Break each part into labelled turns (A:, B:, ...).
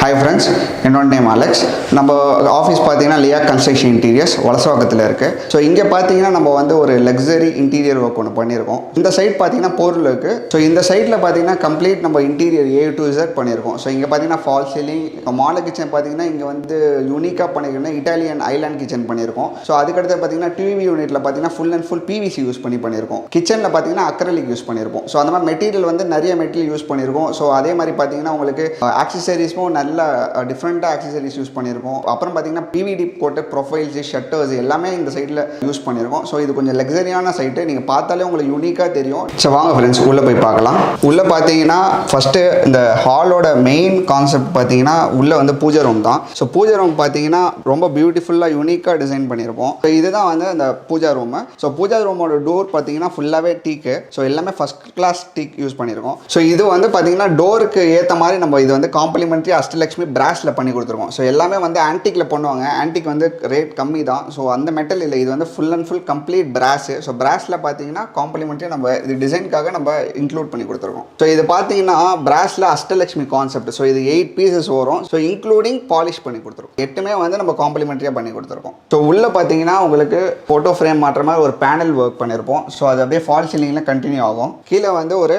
A: Hi friends என்னோட name Alex நம்ம office பார்த்தீங்கன்னா லியா கன்ஸ்ட்ரக்ஷன் இன்டீரியர்ஸ் வலசவாக்கத்தில் இருக்குது ஸோ இங்கே பார்த்தீங்கன்னா நம்ம வந்து ஒரு லக்ஸரி இன்டீரியர் ஒர்க் ஒன்று பண்ணியிருக்கோம். இந்த சைட் பார்த்தீங்கன்னா பொருள் இருக்குது ஸோ இந்த சைட்டில் பார்த்தீங்கன்னா கம்ப்ளீட் நம்ம இன்டீரியர் ஏ டு இசட் பண்ணியிருக்கோம். ஸோ இங்கே பார்த்தீங்கன்னா ஃபால் சீலிங் மாடல் கிச்சன் பார்த்தீங்கன்னா இங்கே வந்து யூனிக்காக பண்ணியிருக்கோம்னா இட்டாலியன் ஐலாண்ட் கிச்சன் பண்ணியிருக்கோம். ஸோ அதுக்கடுத்து பார்த்தீங்கன்னா டிவி யூனிட்டில் பார்த்தீங்கன்னா full and full PVC use பண்ணி பண்ணியிருக்கோம். கிச்சனில் பார்த்தீங்கன்னா அக்ரலிக் யூஸ் பண்ணியிருக்கோம். ஸோ அந்த மாதிரி மெட்டீரியல் வந்து நிறைய மெட்டீரியல் யூஸ் பண்ணியிருக்கோம். ஸோ அதே மாதிரி பார்த்தீங்கன்னா உங்களுக்கு uh, ஆக்சசரிஸும் நல்ல டிஃப்ரெண்ட்டாக ஆக்சசரிஸ் யூஸ் பண்ணியிருக்கோம். அப்புறம் பார்த்தீங்கன்னா பிவிடி போட்டு ப்ரொஃபைல்ஸ் ஷட்டர்ஸ் எல்லாமே இந்த சைட்டில் யூஸ் பண்ணியிருக்கோம். ஸோ இது கொஞ்சம் லக்ஸரியான சைட்டு நீங்கள் பார்த்தாலே உங்களுக்கு யூனிக்காக தெரியும். ஸோ வாங்க ஃப்ரெண்ட்ஸ் உள்ளே போய் பார்க்கலாம். உள்ளே பார்த்தீங்கன்னா ஃபஸ்ட்டு இந்த ஹாலோட மெயின் கான்செப்ட் பார்த்தீங்கன்னா உள்ளே வந்து பூஜை ரூம் தான். ஸோ பூஜை ரூம் பார்த்தீங்கன்னா ரொம்ப பியூட்டிஃபுல்லாக யூனிக்காக டிசைன் பண்ணியிருப்போம் ஸோ இதுதான் வந்து அந்த பூஜா ரூமு ஸோ பூஜா ரூமோட டோர் பார்த்தீங்கன்னா ஃபுல்லாகவே டீக்கு ஸோ எல்லாமே ஃபஸ்ட் கிளாஸ் டீக் யூஸ் பண்ணியிருக்கோம். ஸோ இது வந்து பார்த்தீங்கன்னா டோருக்கு ஏற்ற மாதிரி நம்ம இது வந்து காம்ப்ளிமெண்ட்ரி அஷ்டலக்ஷ்மி பிராஸில் பண்ணி கொடுத்துருக்கோம். ஸோ எல்லாமே வந்து ஆன்டிக்கில் பண்ணுவாங்க. ஆன்டிக் வந்து ரேட் கம்மி தான். ஸோ அந்த மெட்டல் இல்லை. இது வந்து full and full complete brass so பிராஸில் பார்த்தீங்கன்னா காம்ப்ளிமெண்ட்ரி நம்ம இது டிசைனுக்காக நம்ம இன்க்ளூட் பண்ணி கொடுத்துருக்கோம். ஸோ இது பார்த்தீங்கன்னா பிராஸில் அஷ்டலக்ஷ்மி கான்செப்ட் ஸோ இது எயிட் பீசஸ் வரும். ஸோ இன்க்ளூடிங் பாலிஷ் பண்ணி கொடுத்துருக்கோம். எட்டுமே வந்து நம்ம காம்ப்ளிமெண்ட்ரியாக பண்ணி கொடுத்துருக்கோம். ஸோ உள்ளே பார்த்தீங்கன்னா உங்களுக்கு ஃபோட்டோ ஃப்ரேம் மாற்ற மாதிரி ஒரு பேனல் ஒர்க் பண்ணியிருப்போம் ஸோ அது அப்படியே ஃபால் சீலிங்கில் கண்டினியூ ஆகும். கீழே வந்து ஒரு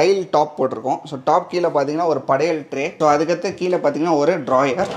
A: டைல் டாப் போட்டிருக்கோம். ஸோ டாப் கீழே பார்த்தீங்கன்னா ஒரு படையல் ட்ரே ஸோ அதுக்கடுத்து கீழே பார்த்தீங்கன்னா ஒரு ட்ராயர்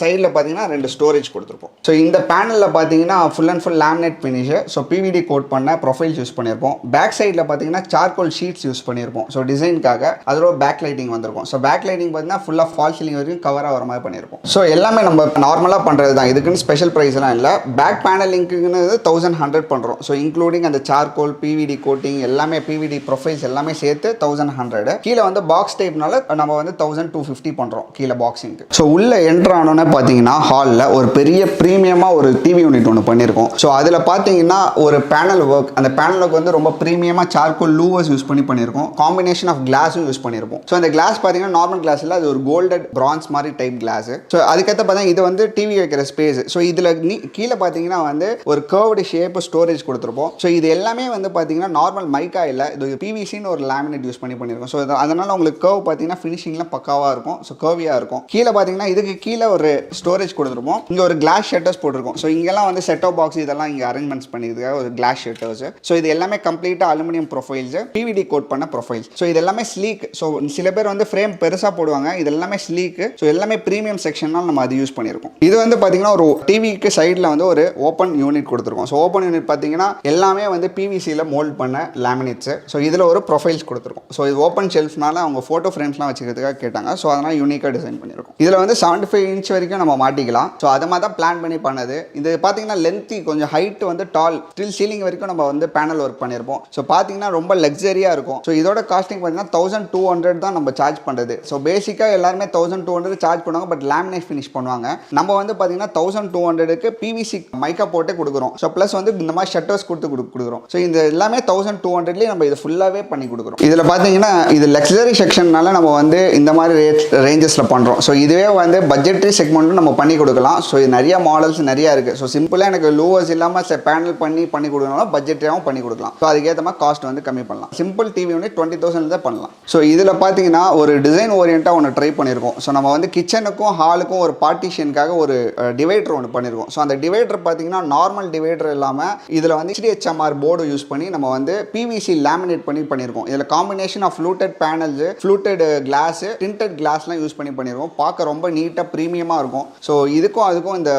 A: சைடில் பார்த்தீங்கன்னா ரெண்டு ஸ்டோரேஜ் கொடுத்துருப்போம். ஸோ இந்த பேனலில் பார்த்தீங்கன்னா full and full laminate finish so PVD coat பண்ண ப்ரொஃபைல்ஸ் யூஸ் பண்ணியிருப்போம் பேக் சைடில் பார்த்தீங்கன்னா சார்கோல் ஷீட்ஸ் யூஸ் பண்ணியிருப்போம் ஸோ டிசைனுக்காக அதோட பேக் லைட்டிங் வந்திருக்கும். ஸோ பேக் லைட்டிங் பார்த்தீங்கன்னா ஃபுல்லாக ஃபால் சீலிங் வரைக்கும் கவர் ஆகிற மாதிரி பண்ணியிருப்போம் ஸோ எல்லாமே நம்ம நார்மலாக பண்ணுறது தான். இதுக்குன்னு ஸ்பெஷல் ப்ரைஸ்லாம் இல்லை. பேக் பேனலிங்க்குன்னு தௌசண்ட் ஹண்ட்ரட் பண்ணுறோம் ஸோ இன்க்ளூடிங் அந்த சார்கோல் பிவிடி கோட்டிங் எல்லாமே பிவிடி ப்ரொஃபைல்ஸ் எல்லாமே சேர்த்து தௌசண்ட் ஹண்ட்ரட் கீழே வந்து பாக்ஸ் டைப்னால நம்ம வந்து தௌசண்ட் டூ ஃபிஃப்டி பண்ணுறோம் கீழே பாக்ஸிங்க்கு ஸோ உள்ள என்ட்ரு பார்த்தீங்கன்னா ஹாலில் ஒரு பெரிய ப்ரீமியமாக ஒரு டிவி யூனிட் ஒன்று பண்ணியிருக்கோம். ஸோ அதில் பார்த்தீங்கன்னா ஒரு பேனல் ஒர்க் அந்த பேனலுக்கு வந்து ரொம்ப ப்ரீமியமாக சார்கோல் லூவர்ஸ் யூஸ் பண்ணி பண்ணியிருக்கோம். காம்பினேஷன் ஆஃப் கிளாஸும் யூஸ் பண்ணியிருப்போம் ஸோ அந்த கிளாஸ் பார்த்தீங்கன்னா நார்மல் கிளாஸ் இல்லை அது ஒரு கோல்டட் பிரான்ஸ் மாதிரி டைப் கிளாஸ் ஸோ அதுக்கேற்ற பார்த்தீங்கன்னா இது வந்து டிவி வைக்கிற ஸ்பேஸ் ஸோ இதில் நீ கீழே பார்த்தீங்கன்னா வந்து ஒரு கர்வ்டு ஷேப் ஸ்டோரேஜ் கொடுத்துருப்போம். ஸோ இது எல்லாமே வந்து பார்த்தீங்கன்னா நார்மல் மைக்கா இல்லை இது பிவிசின்னு ஒரு லேமினேட் யூஸ் பண்ணி பண்ணியிருக்கோம். ஸோ அதனால் உங்களுக்கு கர்வ் பார்த்தீங்கன்னா ஃபினிஷிங்லாம் பக்காவாக இருக்கும். ஸோ கர்வியாக இருக்கும். கீழே பார்த்தீங்கன்னா இதுக்கு கீழே ஒரு ஸ்டோரேஜ் கொடுத்துருப்போம். இங்கே ஒரு கிளாஸ் ஷட்டர்ஸ் போட்டிருக்கோம். ஸோ இங்கெல்லாம் வந்து செட்டோ பாக்ஸ் இதெல்லாம் இங்கே அரேஞ்ச்மெண்ட்ஸ் பண்ணியிருக்காங்க ஒரு கிளாஸ் ஷட்டர்ஸ் ஸோ இது எல்லாமே கம்ப்ளீட்டாக அலுமினியம் ப்ரொஃபைல்ஸ் பிவிடி கோட் பண்ண ப்ரொஃபைல்ஸ் ஸோ இது எல்லாமே ஸ்லீக் ஸோ சில பேர் வந்து ஃப்ரேம் பெருசாக போடுவாங்க. இது எல்லாமே ஸ்லீக் ஸோ எல்லாமே ப்ரீமியம் செக்ஷனால் நம்ம அது யூஸ் பண்ணியிருக்கோம். இது வந்து பார்த்தீங்கன்னா ஒரு டிவிக்கு சைடில் வந்து ஒரு ஓப்பன் யூனிட் கொடுத்துருக்கோம். ஸோ ஓப்பன் யூனிட் பார்த்தீங்கன்னா எல்லாமே வந்து பிவிசியில் மோல்ட் பண்ண லேமினேட்ஸ் ஸோ இதில் ஒரு ப்ரொஃபைல்ஸ் கொடுத்துருக்கோம். ஸோ இது ஓப்பன் ஷெல்ஃப்னால அவங்க ஃபோட்டோ ஃப்ரேம்ஸ்லாம் வச்சுக்கிறதுக்காக கேட்டாங்க. ஸோ அதனால் யூனிக்காக டிசைன் பண்ணியிருக்கோம். இதில் வந்து செவன்டி ஃபைவ் இன்ச் வரைக்கும் நம்ம மாட்டிக்கலாம். ஸோ அதை மாதிரி தான் பிளான் பண்ணி பண்ணது. இது பார்த்தீங்கன்னா லென்த்தி கொஞ்சம் ஹைட் வந்து டால் ஸ்டில் சீலிங் வரைக்கும் நம்ம வந்து பேனல் ஒர்க் பண்ணியிருப்போம் ஸோ பார்த்தீங்கன்னா ரொம்ப லக்ஸரியாக இருக்கும். ஸோ இதோட காஸ்டிங் பார்த்தீங்கன்னா தௌசண்ட் டூ ஹண்ட்ரட் தான் நம்ம சார்ஜ் பண்ணுறது ஸோ பேசிக்காக எல்லாருமே தௌசண்ட் டூ ஹண்ட்ரட் சார்ஜ் பண்ணுவாங்க பட் லேமினேட் ஃபினிஷ் பண்ணுவாங்க. நம்ம வந்து பார்த்தீங்கன்னா தௌசண்ட் டூ ஹண்ட்ரடுக்கு பிவிசி மைக்கா போட்டு கொடுக்குறோம். ஸோ ப்ளஸ் வந்து இந்த மாதிரி ஷட்டர்ஸ் கொடுத்து கொடுக்குறோம். ஸோ இந்த எல்லாமே தௌசண்ட் டூ ஹண்ட்ரட்லேயே நம்ம இது ஃபுல்லாகவே பண்ணி கொடுக்குறோம். இதில் பார்த்தீங்கன்னா இது லக்ஸரி செக்ஷன்னால நம்ம வந்து இந்த மாதிரி ரேட் ரேஞ்சஸில் பண்ணுறோம் ஸோ இதுவே வந்து பட்ஜெட்ரி செக்மெண்ட்டும் நம்ம பண்ணி கொடுக்கலாம். ஸோ இது நிறையா மாடல்ஸ் நிறையா இருக்குது ஸோ சிம்பிளாக எனக்கு லூவர்ஸ் இல்லாமல் பேனல் பண்ணி பண்ணி கொடுக்கணும் பட்ஜெட்டாகவும் பண்ணி கொடுக்கலாம். ஸோ அதுக்கேற்ற மாதிரி காஸ்ட் வந்து கம்மி பண்ணலாம். சிம்பிள் டிவி வந்து டுவெண்ட்டி தௌசண்ட் தான் பண்ணலாம். ஸோ இதில் பார்த்தீங்கன்னா ஒரு டிசைன் ஓரியண்டாக ஒன்று ட்ரை பண்ணியிருக்கோம் ஸோ நம்ம வந்து கிச்சனுக்கும் ஹாலுக்கும் ஒரு பார்ட்டிஷனுக்காக ஒரு டிவைடர் ஒன்று பண்ணியிருக்கோம் ஸோ அந்த டிவைடர் பார்த்தீங்கன்னா நார்மல் டிவைடர் இல்லாமல் இதில் வந்து HDHMR போர்டு யூஸ் பண்ணி நம்ம வந்து பிவிசி லேமினேட் பண்ணி பண்ணியிருக்கோம் இதில் combination of fluted panels fluted glass tinted கிளாஸ்லாம் யூஸ் பண்ணி பண்ணியிருக்கோம் பார்க்க ரொம்ப நீட்டாக ப்ரீமியம் ப்ரீமியமாக இருக்கும். ஸோ இதுக்கும் அதுக்கும் இந்த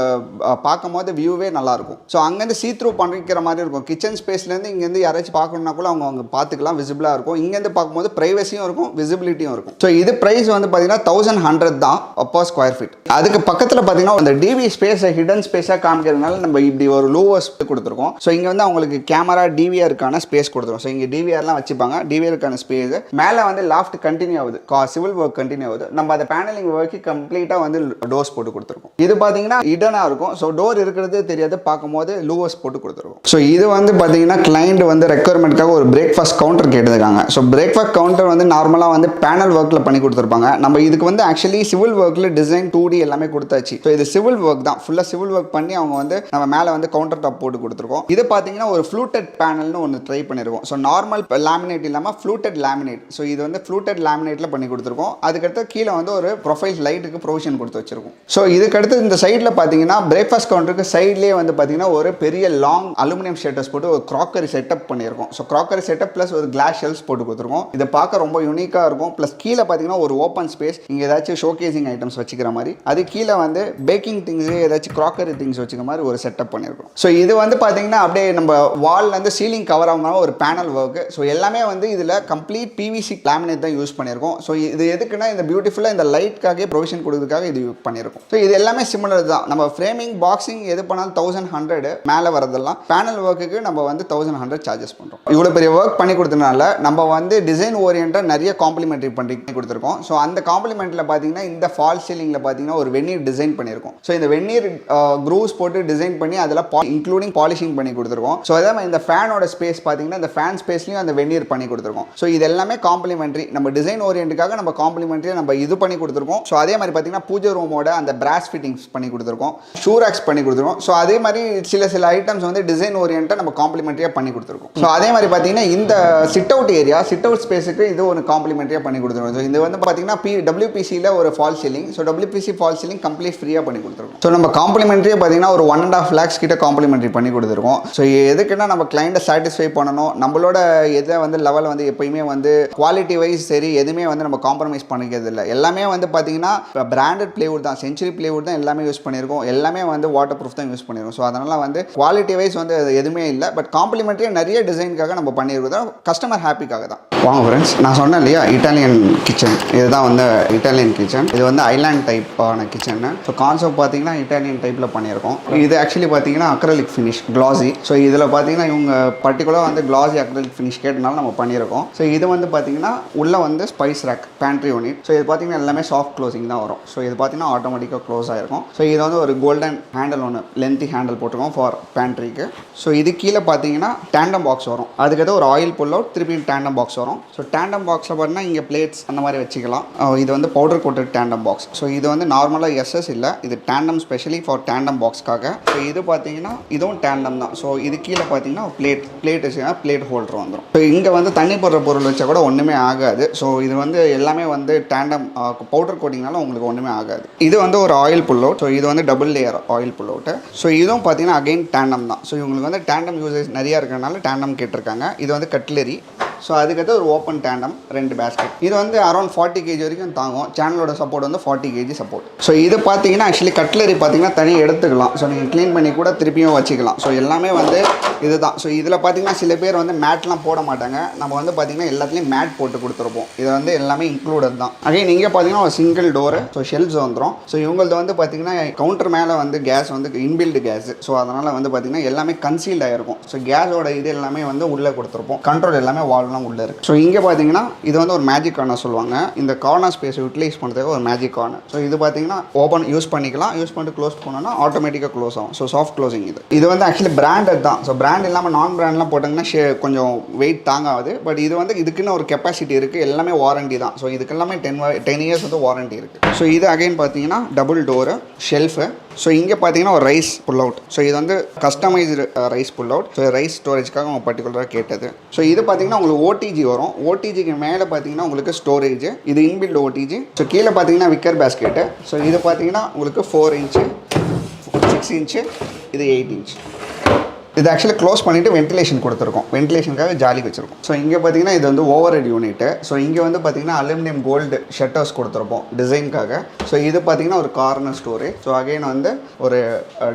A: பார்க்கும் போது வியூவே நல்லா இருக்கும் ஸோ அங்கேருந்து சீ த்ரூ பண்ணிக்கிற மாதிரி இருக்கும். கிச்சன் ஸ்பேஸ்லேருந்து இங்கேருந்து யாராச்சும் பார்க்கணுன்னா கூட அவங்க அவங்க பார்த்துக்கலாம். விசிபிளாக இருக்கும். இங்கேருந்து பார்க்கும்போது ப்ரைவசியும் இருக்கும் விசிபிலிட்டியும் இருக்கும். ஸோ இது ப்ரைஸ் வந்து பார்த்தீங்கன்னா தௌசண்ட் ஹண்ட்ரட் தான் அப்போ ஸ்கொயர் ஃபீட் அதுக்கு பக்கத்தில் பார்த்தீங்கன்னா அந்த டிவி ஸ்பேஸை ஹிடன் ஸ்பேஸாக காமிக்கிறதுனால நம்ம இப்படி ஒரு லோவர்ஸ் கொடுத்துருக்கோம். ஸோ இங்கே வந்து அவங்களுக்கு கேமரா டிவிஆருக்கான ஸ்பேஸ் கொடுத்துருவோம் ஸோ இங்கே டிவிஆர்லாம் வச்சுப்பாங்க. டிவிஆருக்கான ஸ்பேஸ் மேலே வந்து லாஃப்ட் கண்டினியூ ஆகுது. கா சிவில் ஒர்க் கண்டினியூ ஆகுது. நம்ம அந்த பேனலிங் ஒர்க்கு கம்ப்ளீட்டாக வந்து டோர் டோர்ஸ் போட்டு கொடுத்துருக்கோம் இது பார்த்தீங்கன்னா இடனா இருக்கும். ஸோ டோர் இருக்கிறது தெரியாது. பார்க்கும்போது லூவர்ஸ் போட்டு கொடுத்துருக்கோம் ஸோ இது வந்து பார்த்தீங்கன்னா கிளைண்ட் வந்து ரெக்குவயர்மெண்ட்காக ஒரு பிரேக்ஃபாஸ்ட் கவுண்டர் கேட்டிருக்காங்க. ஸோ பிரேக்ஃபாஸ்ட் கவுண்டர் வந்து நார்மலாக வந்து பேனல் ஒர்க்கில் பண்ணி கொடுத்துருப்பாங்க. நம்ம இதுக்கு வந்து ஆக்சுவலி சிவில் ஒர்க்கில் டிசைன் டூ டி எல்லாமே கொடுத்தாச்சு. ஸோ இது சிவில் ஒர்க் தான். ஃபுல்லாக சிவில் ஒர்க் பண்ணி அவங்க வந்து நம்ம மேலே வந்து கவுண்டர் டாப் போட்டு கொடுத்துருக்கோம். இது பார்த்தீங்கன்னா ஒரு ஃப்ளூட்டட் பேனல்னு ஒன்று ட்ரை பண்ணியிருக்கோம் ஸோ நார்மல் லேமினேட் இல்லாமல் ஃப்ளூட்டட் லேமினேட் ஸோ இது வந்து ஃப்ளூட்டட் லேமினேட்டில் பண்ணி கொடுத்துருக்கோம். அதுக்கடுத்து கீழே வந்து ஒரு ப்ரொஃபைல் லைட்டுக்கு ப்ரொவிஷன் கொடுத்து வச்சிருக்கோம். ஸோ இதுக்கடுத்து இந்த சைடில் பார்த்தீங்கன்னா பிரேக்ஃபாஸ்ட் கவுண்டருக்கு சைட்லேயே வந்து பார்த்தீங்கன்னா ஒரு பெரிய லாங் அலுமினியம் ஷேட்டர்ஸ் போட்டு ஒரு க்ராக்கரி செட்டப் பண்ணியிருக்கோம். ஸோ க்ராக்கரி செட்டப் ப்ளஸ் ஒரு கிளாஸ் ஷெல்ஸ் போட்டு கொடுத்துருக்கோம். இதை பார்க்க ரொம்ப யூனிக்காக இருக்கும். ப்ளஸ் கீழே பார்த்தீங்கன்னா ஒரு ஓப்பன் ஸ்பேஸ் இங்கே ஏதாச்சும் ஷோகேசிங் ஐட்டம்ஸ் வச்சுக்கிற மாதிரி. அது கீழே வந்து பேக்கிங் திங்ஸ் ஏதாச்சும் க்ராக்கரி திங்ஸ் வச்சுக்கிற மாதிரி ஒரு செட்டப் பண்ணியிருக்கோம். ஸோ இது வந்து பார்த்தீங்கன்னா அப்படியே நம்ம வால்லேருந்து சீலிங் கவர் ஆகாம ஒரு பேனல் ஒர்க்கு ஸோ எல்லாமே வந்து இதில் கம்ப்ளீட் பிவிசி லேமினேட் தான் யூஸ் பண்ணியிருக்கோம். ஸோ இது எதுக்குன்னா இந்த பியூட்டிஃபுல்லாக இந்த லைட்காக ப்ரொவிஷன் கொடுக்கறதுக்காக இது யூஸ் பண்ணியிருக்கோம். ஸோ இது எல்லாமே சிமிலர் தான். நம்ம ஃப்ரேமிங் பாக்ஸிங் எது பண்ணாலும் தௌசண்ட் ஹண்ட்ரட் மேலே வரதெல்லாம் பேனல் ஒர்க்குக்கு நம்ம வந்து தௌசண்ட் ஹண்ட்ரட் சார்ஜஸ் பண்ணுறோம் இவ்வளோ பெரிய ஒர்க் பண்ணி கொடுத்தனால நம்ம வந்து டிசைன் ஓரியண்டாக நிறைய காம்ப்ளிமெண்ட்ரி பண்ணி கொடுத்துருக்கோம். ஸோ அந்த காம்ப்ளிமெண்ட்டில் பார்த்தீங்கன்னா இந்த ஃபால் சீலிங்கில் பார்த்தீங்கன்னா ஒரு வெந்நீர் டிசைன் பண்ணியிருக்கோம். ஸோ இந்த வெந்நீர் க்ரூஸ் போட்டு டிசைன் பண்ணி அதில் இன்க்ளூடிங் பாலிஷிங் பண்ணி கொடுத்துருக்கோம். ஸோ அதே மாதிரி இந்த ஃபேனோட ஸ்பேஸ் பார்த்தீங்கன்னா இந்த ஃபேன் ஸ்பேஸ்லையும் அந்த வெந்நீர் பண்ணி கொடுத்துருக்கோம். ஸோ இது எல்லாமே காம்ப்ளிமெண்ட்ரி நம்ம டிசைன் ஓரியன்ட்டுக்காக நம்ம காம்ப்ளிமெண்ட்ரியாக நம்ம இது பண்ணி கொடுத்துருக்கோம். ஸோ அதே மாதிரி பார்த்தீங்கன்னா பூஜை ரூமோட அந்த பிராஸ் ஃபிட்டிங்ஸ் பண்ணி கொடுத்துருக்கோம். ஷூராக்ஸ் பண்ணி கொடுத்துருக்கோம். ஸோ அதே மாதிரி சில சில ஐட்டம்ஸ் வந்து டிசைன் ஓரியன்ட்டாக நம்ம காம்ப்ளிமெண்ட்ரியாக பண்ணி கொடுத்துருக்கோம். ஸோ அதே மாதிரி பார்த்தீங்கன்னா இந்த sit out area sit out ஸ்பேஸுக்கு இது ஒரு காம்ப்ளிமெண்ட்ரியாக பண்ணி கொடுத்துருக்கோம். ஸோ இது வந்து பார்த்தீங்கன்னா பி டபிள்யூபிசியில் ஒரு fall ceiling so WPC fall ceiling complete ஃப்ரீயாக பண்ணி கொடுத்துருக்கோம். ஸோ நம்ம காம்ப்ளிமெண்ட்ரியாக பார்த்தீங்கன்னா ஒரு ஒன் அண்ட் ஆஃப் லேக்ஸ் கிட்ட காம்ப்ளிமெண்ட்ரி பண்ணி கொடுத்துருக்கோம். ஸோ எதுக்குன்னா நம்ம கிளைண்ட்டை சாட்டிஸ்ஃபை பண்ணணும். நம்மளோட எதை வந்து லெவல் வந்து எப்பயுமே வந்து குவாலிட்டி வைஸ் சரி எதுவுமே வந்து நம்ம காம்ப்ரமைஸ் பண்ணிக்கிறது இல்லை எல்லாமே வந்து பார்த்தீங்கன்னா பிராண்டட் பிளேவுட் தான். செஞ்சுரி பிளேவுட் தான் எல்லாமே யூஸ் பண்ணியிருக்கோம். எல்லாமே வந்து வாட்டர் ப்ரூஃப் தான் யூஸ் பண்ணியிருக்கோம். ஸோ அதனால் வந்து குவாலிட்டி வைஸ் வந்து அது எதுவுமே இல்லை. பட் காம்ப்ளிமெண்ட்ரியாக நிறைய டிசைனுக்காக நம்ம பண்ணியிருக்கோம். கஸ்டமர் ஹாப்பிக்காக தான். வாங்க ஃப்ரெண்ட்ஸ் நான் சொன்னேன் இல்லையா? இட்டாலியன் கிச்சன் இதுதான் வந்து இட்டாலியன் கிச்சன் இது வந்து ஐலாண்ட் டைப்பான கிச்சன் ஸோ கான்செப்ட் பார்த்தீங்கன்னா இட்டாலியன் டைப்பில் பண்ணியிருக்கோம். இது ஆக்சுவலி பார்த்தீங்கன்னா அக்ரலிக் ஃபினிஷ் கிளாசி ஸோ இதில் பார்த்தீங்கன்னா இவங்க பர்டிகுலராக வந்து கிளாசி அக்ரலிக் ஃபினிஷ் கேட்டனால நம்ம பண்ணியிருக்கோம். ஸோ இது வந்து பார்த்தீங்கன்னா உள்ளே வந்து spice rack pantry unit so இது பார்த்தீங்கன்னா எல்லாமே சாஃப்ட் க்ளோசிங் தான் வரும். ஸோ இது பார்த்தீங்கன்னா ஆட்டோமேட்டிக்காக க்ளோஸ் ஆகிருக்கும் ஸோ இது வந்து ஒரு கோல்டன் ஹேண்டில் ஒன்று லென்த்தி ஹேண்டில் போட்டிருக்கோம் ஃபார் பேண்ட்ரிக்கு ஸோ இது கீழே பார்த்தீங்கன்னா டேண்டம் பாக்ஸ் வரும். அதுக்கடுத்து ஒரு ஆயில் புல் அவுட் திருப்பி டேண்டம் பாக்ஸ் வரும். ஸோ டேண்டம் பாக்ஸில் பார்த்தீங்கன்னா இங்கே பிளேட்ஸ் அந்த மாதிரி வச்சுக்கலாம். இது வந்து powder coated tandem box so இது வந்து நார்மலாக எஸ்எஸ் இல்லை. இது டேண்டம் ஸ்பெஷலி ஃபார் டேண்டம் பாக்ஸ்க்காக ஸோ இது பார்த்தீங்கன்னா இதுவும் டேண்டம் தான். ஸோ இது கீழே பார்த்தீங்கன்னா பிளேட் பிளேட் வச்சுன்னா பிளேட் ஹோல்டர் வந்துடும் ஸோ இங்கே வந்து தண்ணி போடுற பொருள் வச்சா கூட ஒன்றுமே ஆகாது. ஸோ இது வந்து எல்லாமே வந்து டேண்டம் பவுடர் கோட்டிங்னால உங்களுக்கு ஒன்றுமே ஆகாது. இது வந்து ஒரு ஆயில் புல் அவுட் ஸோ இது வந்து double layer oil pull out so இதுவும் பார்த்தீங்கன்னா அகைன் டேண்டம் தான். ஸோ இவங்களுக்கு வந்து டேண்டம் யூசேஜ் நிறையா இருக்கிறனால டேண்டம் கேட்டிருக்காங்க. இது வந்து கட்லரி ஸோ அதுக்கடுத்து ஒரு ஓப்பன் டேண்டம் ரெண்டு பேஸ்கெட் இது வந்து அரௌண்ட் ஃபார்ட்டி கேஜி வரைக்கும் தாங்கும். சேனலோட சப்போர்ட் வந்து ஃபார்ட்டி கேஜி சப்போர்ட் ஸோ இது பார்த்தீங்கன்னா ஆக்சுவலி கட்லரி பார்த்தீங்கன்னா தனியாக எடுத்துக்கலாம். ஸோ நீங்கள் க்ளீன் பண்ணி கூட திருப்பியும் வச்சுக்கலாம். ஸோ எல்லாமே வந்து இதுதான். ஸோ இதில் பார்த்தீங்கன்னா சில பேர் வந்து மேட்லாம் போட மாட்டாங்க. நம்ம வந்து பார்த்தீங்கன்னா எல்லாத்துலேயும் மேட் போட்டு கொடுத்துருப்போம். இது வந்து எல்லாமே இன்க்ளூடட் தான். அகைன் இங்கே பார்த்தீங்கன்னா ஒரு சிங்கிள் டோரு ஸோ ஷெல்ஸ் வந்துடும் ஸோ இவங்களது வந்து பார்த்தீங்கன்னா கவுண்டர் மேலே வந்து கேஸ் வந்து இன்பில்டு கேஸ் ஸோ அதனால் வந்து பார்த்தீங்கன்னா எல்லாமே கன்சீல்ட் ஆகிருக்கும் ஸோ கேஸோட இது எல்லாமே வந்து உள்ளே கொடுத்துருப்போம். கண்ட்ரோல் எல்லாமே வால்லாம் உள்ளே இருக்குது ஸோ இங்கே பார்த்தீங்கன்னா இது வந்து ஒரு மேஜிக் கார்னர் சொல்லுவாங்க. இந்த கார்னர் ஸ்பேஸை யூட்டிலைஸ் பண்ணுறதுக்கு ஒரு மேஜிக் கார்னர் ஸோ இது பார்த்தீங்கன்னா ஓப்பன் யூஸ் பண்ணிக்கலாம். யூஸ் பண்ணிட்டு க்ளோஸ் பண்ணோன்னா ஆட்டோமேட்டிக்காக க்ளோஸ் ஆகும். ஸோ சாஃப்ட் க்ளோசிங் இது. இது வந்து ஆக்சுவலி பிராண்டட் தான். ஸோ பிராண்ட் இல்லாமல் நான் பிராண்ட்லாம் போட்டிங்கன்னா ஷே கொஞ்சம் வெயிட் தாங்காது. பட் இது வந்து இதுக்குன்னு ஒரு கெப்பாசிட்டி இருக்குது எல்லாமே வாரண்டி தான். ஸோ இதுக்கு எல்லாமே டென் டென் இயர்ஸ் வந்து வாரண்டி இருக்குது ஸோ இது அகைன் பார்த்தீங்கன்னா டபுள் டோரு ஷெல்ஃபு ஸோ இங்கே பார்த்தீங்கன்னா ஒரு ரைஸ் புல் அவுட் ஸோ இது வந்து customized rice pull out so rice ஸ்டோரேஜ்க்காக அவங்க பர்டிகுலராக கேட்டது. ஸோ இது பார்த்தீங்கன்னா உங்களுக்கு ஓடிஜி வரும். ஓடிஜிக்கு மேலே பார்த்தீங்கன்னா உங்களுக்கு ஸ்டோரேஜ் இது இன்பில்ட் ஓடிஜி ஸோ கீழே பார்த்தீங்கன்னா விக்கர் பேஸ்கெட்டு ஸோ இது பார்த்தீங்கன்னா உங்களுக்கு ஃபோர் இன்ச்சு சிக்ஸ் இன்ச்சு இது எயிட் இன்ச் இது ஆக்சுவலி க்ளோஸ் பண்ணிவிட்டு வென்டிலேஷன் கொடுத்துருக்கோம். வென்டிலேஷனுக்காக ஜாலி வச்சுருக்கோம். ஸோ இங்கே பார்த்தீங்கன்னா இது வந்து ஓவர் ஹெட் யூனிட்டு ஸோ இங்கே வந்து பார்த்தீங்கன்னா அலுமினியம் கோல்டு ஷட்டர்ஸ் கொடுத்துருப்போம் டிசைனுக்காக ஸோ இது பார்த்தீங்கன்னா ஒரு கார்னர் ஸ்டோரி ஸோ அகைன் வந்து ஒரு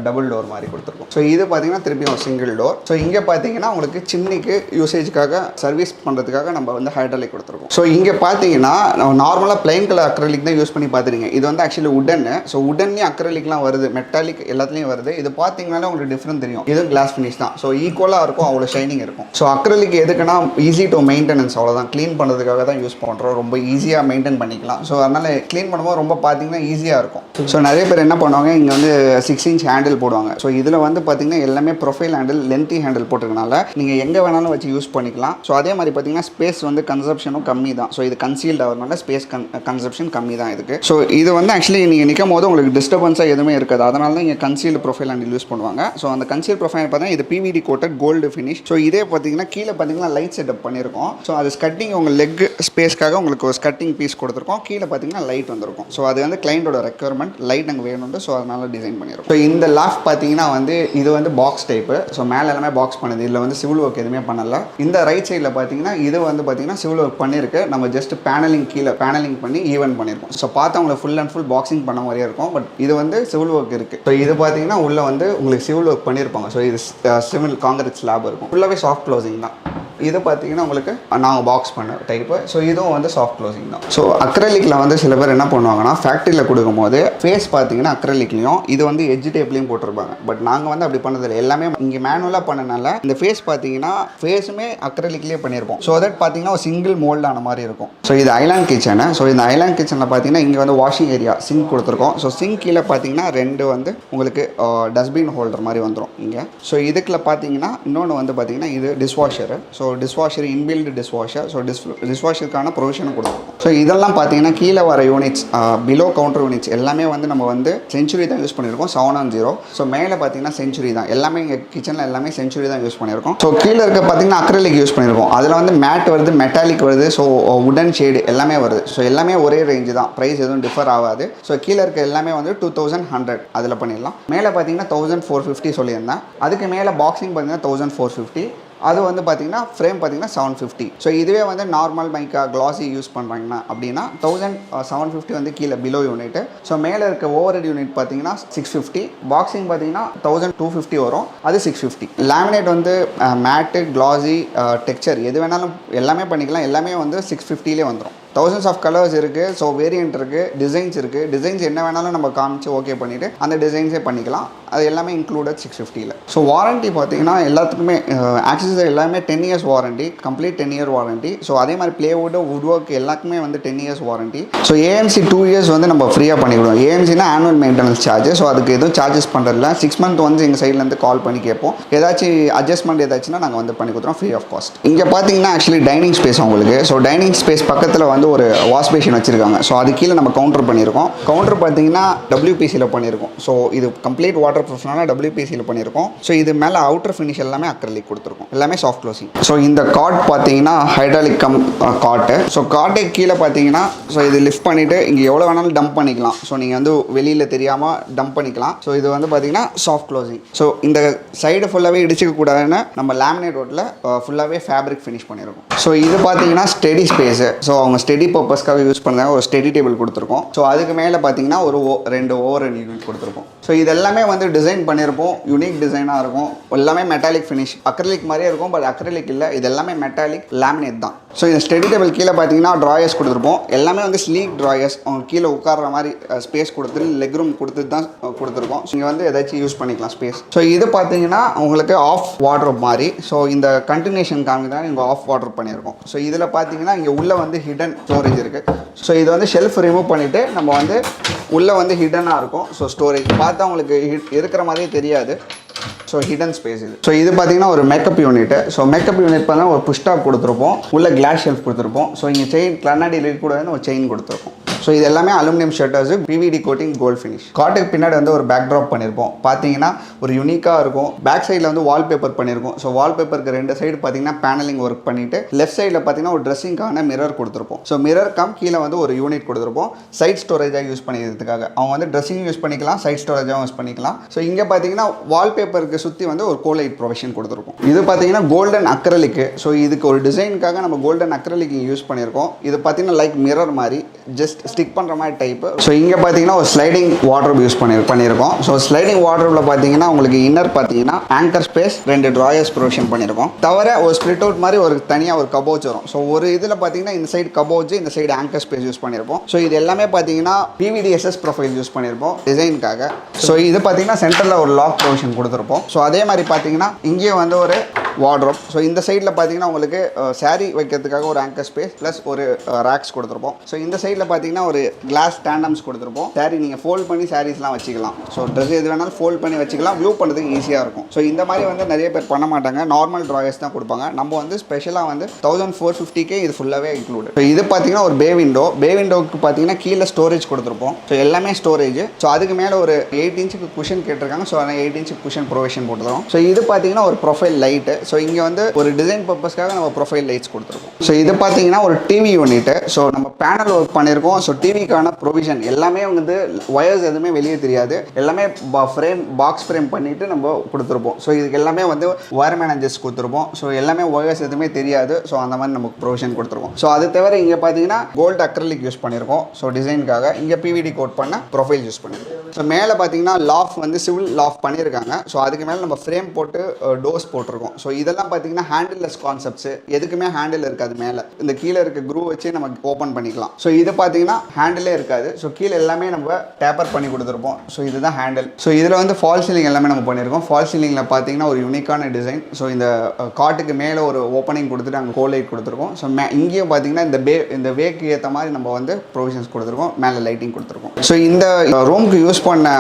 A: டபுள் டோர் மாதிரி கொடுத்துருக்கோம். ஸோ இது பார்த்தீங்கன்னா திருப்பியும் ஒரு சிங்கிள் டோர் ஸோ இங்கே பார்த்தீங்கன்னா உங்களுக்கு சின்னிக்கு யூசேஜ்க்காக சர்வீஸ் பண்ணுறதுக்காக நம்ம வந்து ஹைட்ரலிக் கொடுத்துருக்கோம். ஸோ இங்கே பார்த்தீங்கன்னா நம்ம நார்மலாக பிளைன் கலர் அக்ரலிக் தான் யூஸ் பண்ணி பார்த்துருங்க இது வந்து ஆக்சுவலி உடன் ஸோ உடன்லேயும் அக்ரலிக்லாம் வருது. மெட்டாலிக் எல்லாத்துலேயும் வருது. இது பார்த்தீங்கனாலே உங்களுக்கு டிஃப்ரெண்ட் தெரியும். இதுவும் கிளாஸ் ஃபினிஷ் ஃபினிஷ் தான். ஸோ ஈக்குவலாக இருக்கும் அவ்வளோ ஷைனிங் இருக்கும். ஸோ அக்ரலிக் எதுக்குன்னா ஈஸி டு மெயின்டெனன்ஸ் அவ்வளோதான் க்ளீன் பண்ணுறதுக்காக தான் யூஸ் பண்ணுறோம் ரொம்ப ஈஸியாக மெயின்டைன் பண்ணிக்கலாம். ஸோ அதனால் க்ளீன் பண்ணும்போது ரொம்ப பார்த்தீங்கன்னா ஈஸியாக இருக்கும். ஸோ நிறைய பேர் என்ன பண்ணுவாங்க இங்கே வந்து சிக்ஸ் இன்ச் ஹேண்டில் போடுவாங்க. ஸோ இதில் வந்து பார்த்தீங்கன்னா எல்லாமே ப்ரொஃபைல் ஹேண்டில் லென்த்தி ஹேண்டில் போட்டிருக்கனால நீங்கள் எங்கே வேணாலும் வச்சு யூஸ் பண்ணிக்கலாம். ஸோ அதே மாதிரி பார்த்தீங்கன்னா ஸ்பேஸ் வந்து கன்சப்ஷனும் கம்மி தான். ஸோ இது கன்சீல்ட் ஆகிறதுனால ஸ்பேஸ் கன் கன்சப்ஷன் கம்மி தான் இதுக்கு. ஸோ இது வந்து ஆக்சுவலி நீங்கள் நிற்கும் போது உங்களுக்கு டிஸ்டர்பன்ஸாக எதுவுமே இருக்காது. அதனால தான் இங்கே கன்சீல்டு ப்ரொஃபைல் ஹேண்டில் யூஸ் பண்ணுவாங்க. ஸோ அந்த கன்சீல் ப்ரொஃபைல் பார்த்தீங்கன்னா இது PVD coated gold finish so இதே பார்த்தீங்கன்னா கீழே பார்த்தீங்கன்னா லைட் செட்டப் பண்ணியிருக்கோம் ஸோ அது ஸ்கட்டிங் உங்கள் லெக் ஸ்பேஸ்க்காக உங்களுக்கு ஒரு ஸ்கட்டிங் பீஸ் கொடுத்துருக்கோம். கீழே பார்த்தீங்கன்னா லைட் வந்திருக்கும். ஸோ அது வந்து கிளைண்டோட ரெக்யர்மெண்ட் லைட் அங்கே வேணும்னு ஸோ அதனால டிசைன் பண்ணியிருக்கோம் ஸோ இந்த லாஃப் பார்த்தீங்கன்னா வந்து இது வந்து பாக்ஸ் டைப்பு ஸோ மேலே எல்லாமே பாக்ஸ் பண்ணுது. இதில் வந்து சிவில் ஒர்க் எதுவுமே பண்ணல. இந்த ரைட் சைடில் பார்த்தீங்கன்னா இது வந்து பார்த்தீங்கன்னா சிவில் ஒர்க் பண்ணியிருக்கு நம்ம ஜஸ்ட் பேனலிங் கீழே பேனலிங் பண்ணி ஈவன் பண்ணியிருக்கோம் ஸோ பார்த்தா உங்களுக்கு ஃபுல் அண்ட் ஃபுல் பாக்ஸிங் பண்ண மாதிரியே இருக்கும். பட் இது வந்து சிவில் ஒர்க் இருக்குது ஸோ இது பார்த்தீங்கன்னா உள்ளே வந்து உங்களுக்கு சிவில் ஒர்க் பண்ணியிருப்பாங்க ஸோ இது சிவில் காங்கிரஸ் லேப் இருக்கும். ஃபுல்லாகவே சாஃப்ட் க்ளோசிங் தான். இது பார்த்தீங்கன்னா உங்களுக்கு நாங்கள் பாக்ஸ் பண்ண டைப்பு ஸோ இதுவும் வந்து சாஃப்ட் க்ளோசிங் தான். ஸோ அக்ரலிக்கில் வந்து சில பேர் என்ன பண்ணுவாங்கன்னா ஃபேக்ட்ரியில் கொடுக்கும்போது ஃபேஸ் பார்த்தீங்கன்னா அக்ரலிக்லையும் இது வந்து எஜ் டேப்லையும் போட்டிருப்பாங்க. பட் நாங்கள் வந்து அப்படி பண்ணதில்லை. எல்லாமே இங்கே மேனுவலாக பண்ணனால இந்த ஃபேஸ் பார்த்தீங்கன்னா ஃபேஸுமே அக்ரலிக்லேயே பண்ணியிருப்போம். ஸோ தட் பார்த்தீங்கன்னா ஒரு சிங்கிள் மோல்டான மாதிரி இருக்கும். ஸோ இது ஐலாண்ட் கிச்சனு ஸோ இந்த ஐலாண்ட் கிச்சனில் பார்த்தீங்கன்னா இங்கே வந்து வாஷிங் ஏரியா சிங்க் கொடுத்துருக்கோம். ஸோ சிங்க் கீழே பார்த்தீங்கன்னா ரெண்டு வந்து உங்களுக்கு டஸ்ட்பின் ஹோல்டர் மாதிரி வந்துடும் இங்கே. ஸோ இதுக்குள்ள பார்த்தீங்கன்னா இன்னொன்று வந்து பார்த்தீங்கன்னா இது dishwasher so so dishwasher inbuilt dishwasher so dish டிஷ்வாஷருக்கான ப்ரொவிஷனும் கொடுக்கும். ஸோ இதெல்லாம் பார்த்தீங்கன்னா கீழே வர யூனிட்ஸ் பிலோ கவுண்டர் யூனிட்ஸ் எல்லாமே வந்து நம்ம வந்து செஞ்சுரி தான் யூஸ் பண்ணியிருக்கோம். செவன் ஆன் ஜீரோ ஸோ மேலே பார்த்தீங்கன்னா செஞ்சுரி தான். எல்லாமே இங்கே கிச்சனில் எல்லாமே செஞ்சுரி தான் யூஸ் பண்ணியிருக்கோம். ஸோ கீழே இருக்க பார்த்தீங்கன்னா அக்ரலிக் யூஸ் பண்ணியிருக்கோம். அதில் வந்து மேட் வருது மெட்டாலிக் வருது. ஸோ உடன் ஷேடு எல்லாமே வருது. ஸோ எல்லாமே ஒரே ரேஞ்சு தான். ப்ரைஸ் எதுவும் டிஃபர் ஆகாது. ஸோ கீழே இருக்க எல்லாமே வந்து டூ தௌசண்ட் ஹண்ட்ரட் அதில் பண்ணிடலாம். மேலே பார்த்தீங்கன்னா தௌசண்ட் ஃபோர் ஃபிஃப்டி சொல்லியிருந்தேன். அதுக்கு மேலே பாக்ஸிங் பார்த்தீங்கன்னா தௌசண்ட் ஃபோர் ஃபிஃப்டி அது வந்து பார்த்தீங்கன்னா ஃப்ரேம் பார்த்தீங்கன்னா செவன் ஃபிஃப்டி ஸோ இதுவே வந்து நார்மல் மைக்காக க்ளாஸி யூஸ் பண்ணுறாங்கன்னா அப்படின்னா தௌசண்ட் செவன் ஃபிஃப்டி வந்து கீழே பிலோ யூனிட் ஸோ மேலே இருக்க ஓவர் யூனிட் பார்த்தீங்கன்னா சிக்ஸ் ஃபிஃப்டி பாக்ஸிங் பார்த்தீங்கன்னா தௌசண்ட் டூ ஃபிஃப்டி வரும். அது சிக்ஸ் ஃபிஃப்டி லேமினேட் வந்து மேட்டு க்ளாஸி டெக்ஸ்சர் எது வேணாலும் எல்லாமே பண்ணிக்கலாம். எல்லாமே வந்து சிக்ஸ் ஃபிஃப்டிலே வந்துடும் தௌசண்ட்ஸ் ஆஃப் கலர்ஸ் இருக்குது ஸோ வேரியன்ட் இருக்குது டிசைன்ஸ் இருக்குது டிசைன்ஸ் என்ன வேணாலும் நம்ம காமிச்சு ஓகே பண்ணிவிட்டு அந்த டிசைன்ஸே பண்ணிக்கலாம். அது எல்லாமே இன்க்ளூடட் சிக்ஸ் ஃபிஃப்டியில் ஸோ வாரண்ட்டி பார்த்தீங்கன்னா எல்லாத்துக்குமே ஆக்சிஸ் எல்லாமே ten years warranty complete ten year warranty so அதே மாதிரி பிளேவுட் வுட் ஒர்க் எல்லாத்துக்குமே வந்து ten years warranty so AMC two years வந்து நம்ம ஃப்ரீயாக பண்ணிவிடுவோம். ஏஎம்சினா ஆனுவல் மெயின்டெனன்ஸ் சார்ஜ் ஸோ அதுக்கு எதுவும் சார்ஜஸ் பண்ணுறதில்ல சிக்ஸ் மந்த் வந்து எங்கள் சைட்லேருந்து கால் பண்ணி கேட்போம். ஏதாச்சும் அட்ஜஸ்ட்மெண்ட் ஏதாச்சுன்னா நாங்கள் வந்து பண்ணி கொடுத்துறோம் ஃப்ரீ ஆஃப் காஸ்ட் இங்கே பார்த்தீங்கன்னா ஆக்சுவலி டைனிங் ஸ்பேஸ் உங்களுக்கு. ஸோ டைனிங் ஸ்பேஸ் பக்கத்தில் வந்து வந்து ஒரு வாஷ் பேஷன் வச்சுருக்காங்க. ஸோ அது கீழே நம்ம கவுண்டர் பண்ணியிருக்கோம். கவுண்டர் பார்த்தீங்கன்னா டபிள்யூபிசியில் பண்ணியிருக்கோம். ஸோ இது கம்ப்ளீட் வாட்டர் ப்ரூஃப்னால டபிள்யூபிசியில் பண்ணியிருக்கோம். ஸோ இது மேலே அவுட்டர் ஃபினிஷ் எல்லாமே அக்ரலிக் கொடுத்துருக்கோம். எல்லாமே சாஃப்ட் க்ளோசிங் ஸோ இந்த காட் பார்த்தீங்கன்னா ஹைட்ராலிக் கம் காட்டு ஸோ காட்டை கீழே பார்த்தீங்கன்னா ஸோ இது லிஃப்ட் பண்ணிவிட்டு இங்கே எவ்வளோ வேணாலும் டம்ப் பண்ணிக்கலாம். ஸோ நீங்கள் வந்து வெளியில் தெரியாமல் டம்ப் பண்ணிக்கலாம். ஸோ இது வந்து பார்த்தீங்கன்னா சாஃப்ட் க்ளோசிங் ஸோ இந்த சைடு ஃபுல்லாகவே இடிச்சிக்க கூடாதுன்னு நம்ம லேமினேட் ரோட்டில் ஃபுல்லாகவே ஃபேப்ரிக் ஃபினிஷ் பண்ணியிருக்கோம். ஸோ இது பார்த்தீங்கன்னா ஸ்டெடி ஸ்பேஸு ஸோ அவங்க ஸ்டெடி பர்பஸ்க்காக யூஸ் பண்ணுறாங்க ஒரு ஸ்டெடி டேபிள் கொடுத்துருக்கோம். ஸோ அதுக்கு மேலே பார்த்தீங்கன்னா ஒரு ஓ ரெண்டு ஓவர் யூனிட் கொடுத்துருக்கோம். ஸோ இது எல்லாமே வந்து டிசைன் பண்ணியிருப்போம் யூனிக் டிசைனாக இருக்கும். எல்லாமே மெட்டாலிக் ஃபினிஷ் அக்ரலிக் மாதிரியே இருக்கும் பட் அக்ரலிக் இல்லை. இது எல்லாமே மெட்டாலிக் லேமினேட் தான். ஸோ இந்த ஸ்டெடி டேபிள் கீழே பார்த்தீங்கன்னா ட்ராயர்ஸ் கொடுத்துருப்போம். எல்லாமே வந்து ஸ்லீக் ட்ராயர்ஸ் அவங்க கீழே உட்கார்ற மாதிரி ஸ்பேஸ் கொடுத்துட்டு லெக் ரூம் கொடுத்துட்டு தான் கொடுத்துருக்கோம். ஸோ இங்கே வந்து ஏதாச்சும் யூஸ் பண்ணிக்கலாம் ஸ்பேஸ் ஸோ இது பார்த்தீங்கன்னா உங்களுக்கு ஆஃப் வாட்ரு மாதிரி. ஸோ இந்த கண்டினியூஷன் காமிக்கிறதா இங்கே ஆஃப் வாட்ரு பண்ணியிருக்கோம். ஸோ இதில் பார்த்தீங்கன்னா இங்கே உள்ளே வந்து ஹிடன் ஸ்டோரேஜ் இருக்குது ஸோ இது வந்து ஷெல்ஃப் ரிமூவ் பண்ணிவிட்டு நம்ம வந்து உள்ளே வந்து ஹிடனாக இருக்கும். ஸோ ஸ்டோரேஜ் பார்த்தா உங்களுக்கு இருக்கிற மாதிரியே தெரியாது. ஸோ ஹிடன் ஸ்பேஸ் இது. ஸோ இது பார்த்தீங்கன்னா ஒரு makeup unit so makeup unit பார்த்தா ஒரு புஷ்டாப் கொடுத்துருப்போம். உள்ள கிளாஸ் ஷெல்ஃப் கொடுத்துருப்போம். ஸோ இங்கே செயின் கண்ணாடி இருக்கக்கூடாதுன்னு ஒரு செயின் கொடுத்துருப்போம். ஸோ இது எல்லாமே aluminium shutters PVD coating gold finish காட்டுக்கு பின்னாடி வந்து ஒரு பேக் ட்ராப் பண்ணியிருப்போம் பார்த்தீங்கன்னா ஒரு யூனிக்காக இருக்கும். பேக் சைடில் வந்து வால்பேப்பர் பண்ணியிருக்கோம் ஸோ வால்பேப்பருக்கு ரெண்டு சைடு பார்த்தீங்கன்னா பேனலிங் ஒர்க் பண்ணிட்டு லெஃப்ட் சைடில் பார்த்தீங்கன்னா ஒரு ட்ரெஸ்ஸிங்கான மிரர் கொடுத்துருப்போம். ஸோ மிரர் கம் கீழே வந்து ஒரு யூனிட் கொடுத்துருப்போம். சைட் ஸ்டோரேஜாக யூஸ் பண்ணிக்கிறதுக்காக. அவங்க வந்து ட்ரெஸ்ஸிங் யூஸ் பண்ணிக்கலாம் சைட் ஸ்டோரேஜாகவும் யூஸ் பண்ணிக்கலாம். ஸோ இங்கே பார்த்தீங்கன்னா வால்பேப்பருக்கு சுற்றி வந்து ஒரு கோலைட் ப்ரொவிஷன் கொடுத்துருக்கோம் இது பார்த்தீங்கன்னா கோல்டன் அக்ரலிக்கு ஸோ இதுக்கு ஒரு டிசைனுக்காக நம்ம கோல்டன் அக்ரலிக் யூஸ் பண்ணியிருக்கோம் இது பார்த்தீங்கன்னா லைக் மிரர் மாதிரி ஜஸ்ட் ஸ்டிக் பண்ணுற மாதிரி டைப்பு ஸோ இங்கே பார்த்தீங்கன்னா ஒரு ஸ்லைடிங் வார்ட்ரோப் யூஸ் பண்ணி பண்ணியிருக்கோம். ஸோ ஸ்லைடிங் வார்ட்ரோப்பில் பார்த்தீங்கன்னா உங்களுக்கு இன்னர் பார்த்தீங்கன்னா ஆங்கர் ஸ்பேஸ் ரெண்டு ட்ராயர்ஸ் ப்ரொவிஷன் பண்ணியிருக்கோம். தவிர ஒரு ஸ்ப்ளிட் அவுட் மாதிரி ஒரு தனியாக ஒரு கபோஜ் வரும். ஸோ ஒரு இதில் பார்த்தீங்கன்னா இந்த சைடு கபோஜ் இந்த சைடு ஆங்கர் ஸ்பேஸ் யூஸ் பண்ணியிருப்போம். ஸோ இது எல்லாமே பார்த்தீங்கன்னா பிவிடிஎஸ்எஸ் ப்ரொஃபைல் யூஸ் பண்ணியிருப்போம் டிசைனுக்காக ஸோ இது பார்த்தீங்கன்னா சென்டரில் ஒரு லாக் ப்ரொவிஷன் கொடுத்துருப்போம். ஸோ அதே மாதிரி பார்த்தீங்கன்னா இங்கேயும் வந்து ஒரு வார்ட்ரோப் ஸோ இந்த சைடில் பார்த்தீங்கன்னா உங்களுக்கு saree வைக்கிறதுக்காக ஒரு ஆங்கர் ஸ்பேஸ் ப்ளஸ் ஒரு ரேக்ஸ் கொடுத்துருப்போம். ஸோ இந்த சைடில் பார்த்தீங்கன்னா ஒரு கிளாஸ் ஸ்டாண்டம்ஸ் கொடுத்துருப்போம். சாரி நீங்கள் ஃபோல்ட் பண்ணி சாரீஸ்லாம் வச்சுக்கலாம். ஸோ ட்ரெஸ் எது வேணாலும் ஃபோல்ட் பண்ணி வச்சுக்கலாம். வியூ பண்ணுறதுக்கு ஈஸியாக இருக்கும். ஸோ இந்த மாதிரி வந்து நிறைய பேர் பண்ண மாட்டாங்க. நார்மல் ட்ராயர்ஸ் தான் கொடுப்பாங்க. நம்ம வந்து ஸ்பெஷலாக வந்து தௌசண்ட் ஃபோர் ஃபிஃப்டிக்கே இது ஃபுல்லாகவே இன்க்ளூட் ஸோ இது பார்த்தீங்கன்னா ஒரு பே விண்டோ பே விண்டோக்கு பார்த்தீங்கன்னா கீழே ஸ்டோரேஜ் கொடுத்துருப்போம். ஸோ எல்லாமே ஸ்டோரேஜ் ஸோ அதுக்கு மேலே ஒரு எயிட் இன்ச்சுக்கு குஷன் கேட்டிருக்காங்க. ஸோ அதனால் எயிட் இன்ச்சு குஷன் ப்ரொவிஷன் போட்டுருவோம் ஸோ இது பார்த்தீங்கன்னா ஒரு ப்ரொஃபைல் லைட்டு ஸோ இங்கே வந்து ஒரு டிசைன் பர்பஸ்க்காக நம்ம ப்ரொஃபைல் லைட்ஸ் கொடுத்துருக்கோம். ஸோ இது பார்த்தீங்கன்னா ஒரு டிவி யூனிட் ஸோ நம்ம பேனல் ஒர்க் பண்ணியிருக்கோம். ஸோ டிவிக்கான ப்ரொவிஷன் எல்லாமே வந்து ஒயர்ஸ் எதுவுமே வெளியே தெரியாது. எல்லாமே ஃப்ரேம் பாக்ஸ் ஃப்ரேம் பண்ணிட்டு நம்ம கொடுத்துருப்போம். ஸோ இதுக்கு எல்லாமே வந்து ஒயர் மேனேஜர்ஸ் கொடுத்துருப்போம். ஸோ எல்லாமே ஒயர்ஸ் எதுவுமே தெரியாது. ஸோ அந்த மாதிரி நமக்கு ப்ரொவிஷன் கொடுத்துருக்கோம் ஸோ அது தவிர இங்கே பார்த்தீங்கன்னா கோல்டு அக்ரலிக் யூஸ் பண்ணியிருக்கோம் ஸோ டிசைனுக்காக இங்கே பிவிடி கோட் பண்ண ப்ரொஃபைல் யூஸ் பண்ணியிருக்கோம் ஸோ மேலே பார்த்தீங்கன்னா லாஃப் வந்து சிவில் லாஃப் பண்ணியிருக்காங்க ஸோ அதுக்கு மேலே நம்ம ஃப்ரேம் போட்டு டோஸ் போட்டிருக்கோம். ஸோ இதெல்லாம் பார்த்தீங்கன்னா ஹேண்டில்லெஸ் கான்செப்ட்ஸ் எதுக்குமே ஹேண்டில் இருக்காது மேலே. இந்த கீழே இருக்க குரூ வச்சு நம்ம ஓப்பன் பண்ணிக்கலாம். ஸோ இது பார்த்தீங்கன்னா ஹேண்டிலே இருக்காது. ஸோ கீழே எல்லாமே நம்ம டேப்பர் பண்ணி கொடுத்துருப்போம். ஸோ இதுதான் ஹேண்டில் ஸோ இதில் வந்து ஃபால் சீலிங் எல்லாமே நம்ம பண்ணியிருக்கோம். ஃபால் சீலிங்கில் பார்த்தீங்கன்னா ஒரு யூனிக்கான டிசைன் ஸோ இந்த காட்டுக்கு மேலே ஒரு ஓப்பனிங் கொடுத்துட்டு அங்கே கோலைட் கொடுத்துருக்கோம். ஸோ மே இங்கேயும் பார்த்தீங்கன்னா இந்த பே இந்த வேக்கு ஏற்ற மாதிரி நம்ம வந்து ப்ரொவிஷன்ஸ் கொடுத்துருக்கோம். மேலே லைட்டிங் கொடுத்துருக்கோம். ஸோ இந்த ரூமுக்கு யூஸ் பண்ண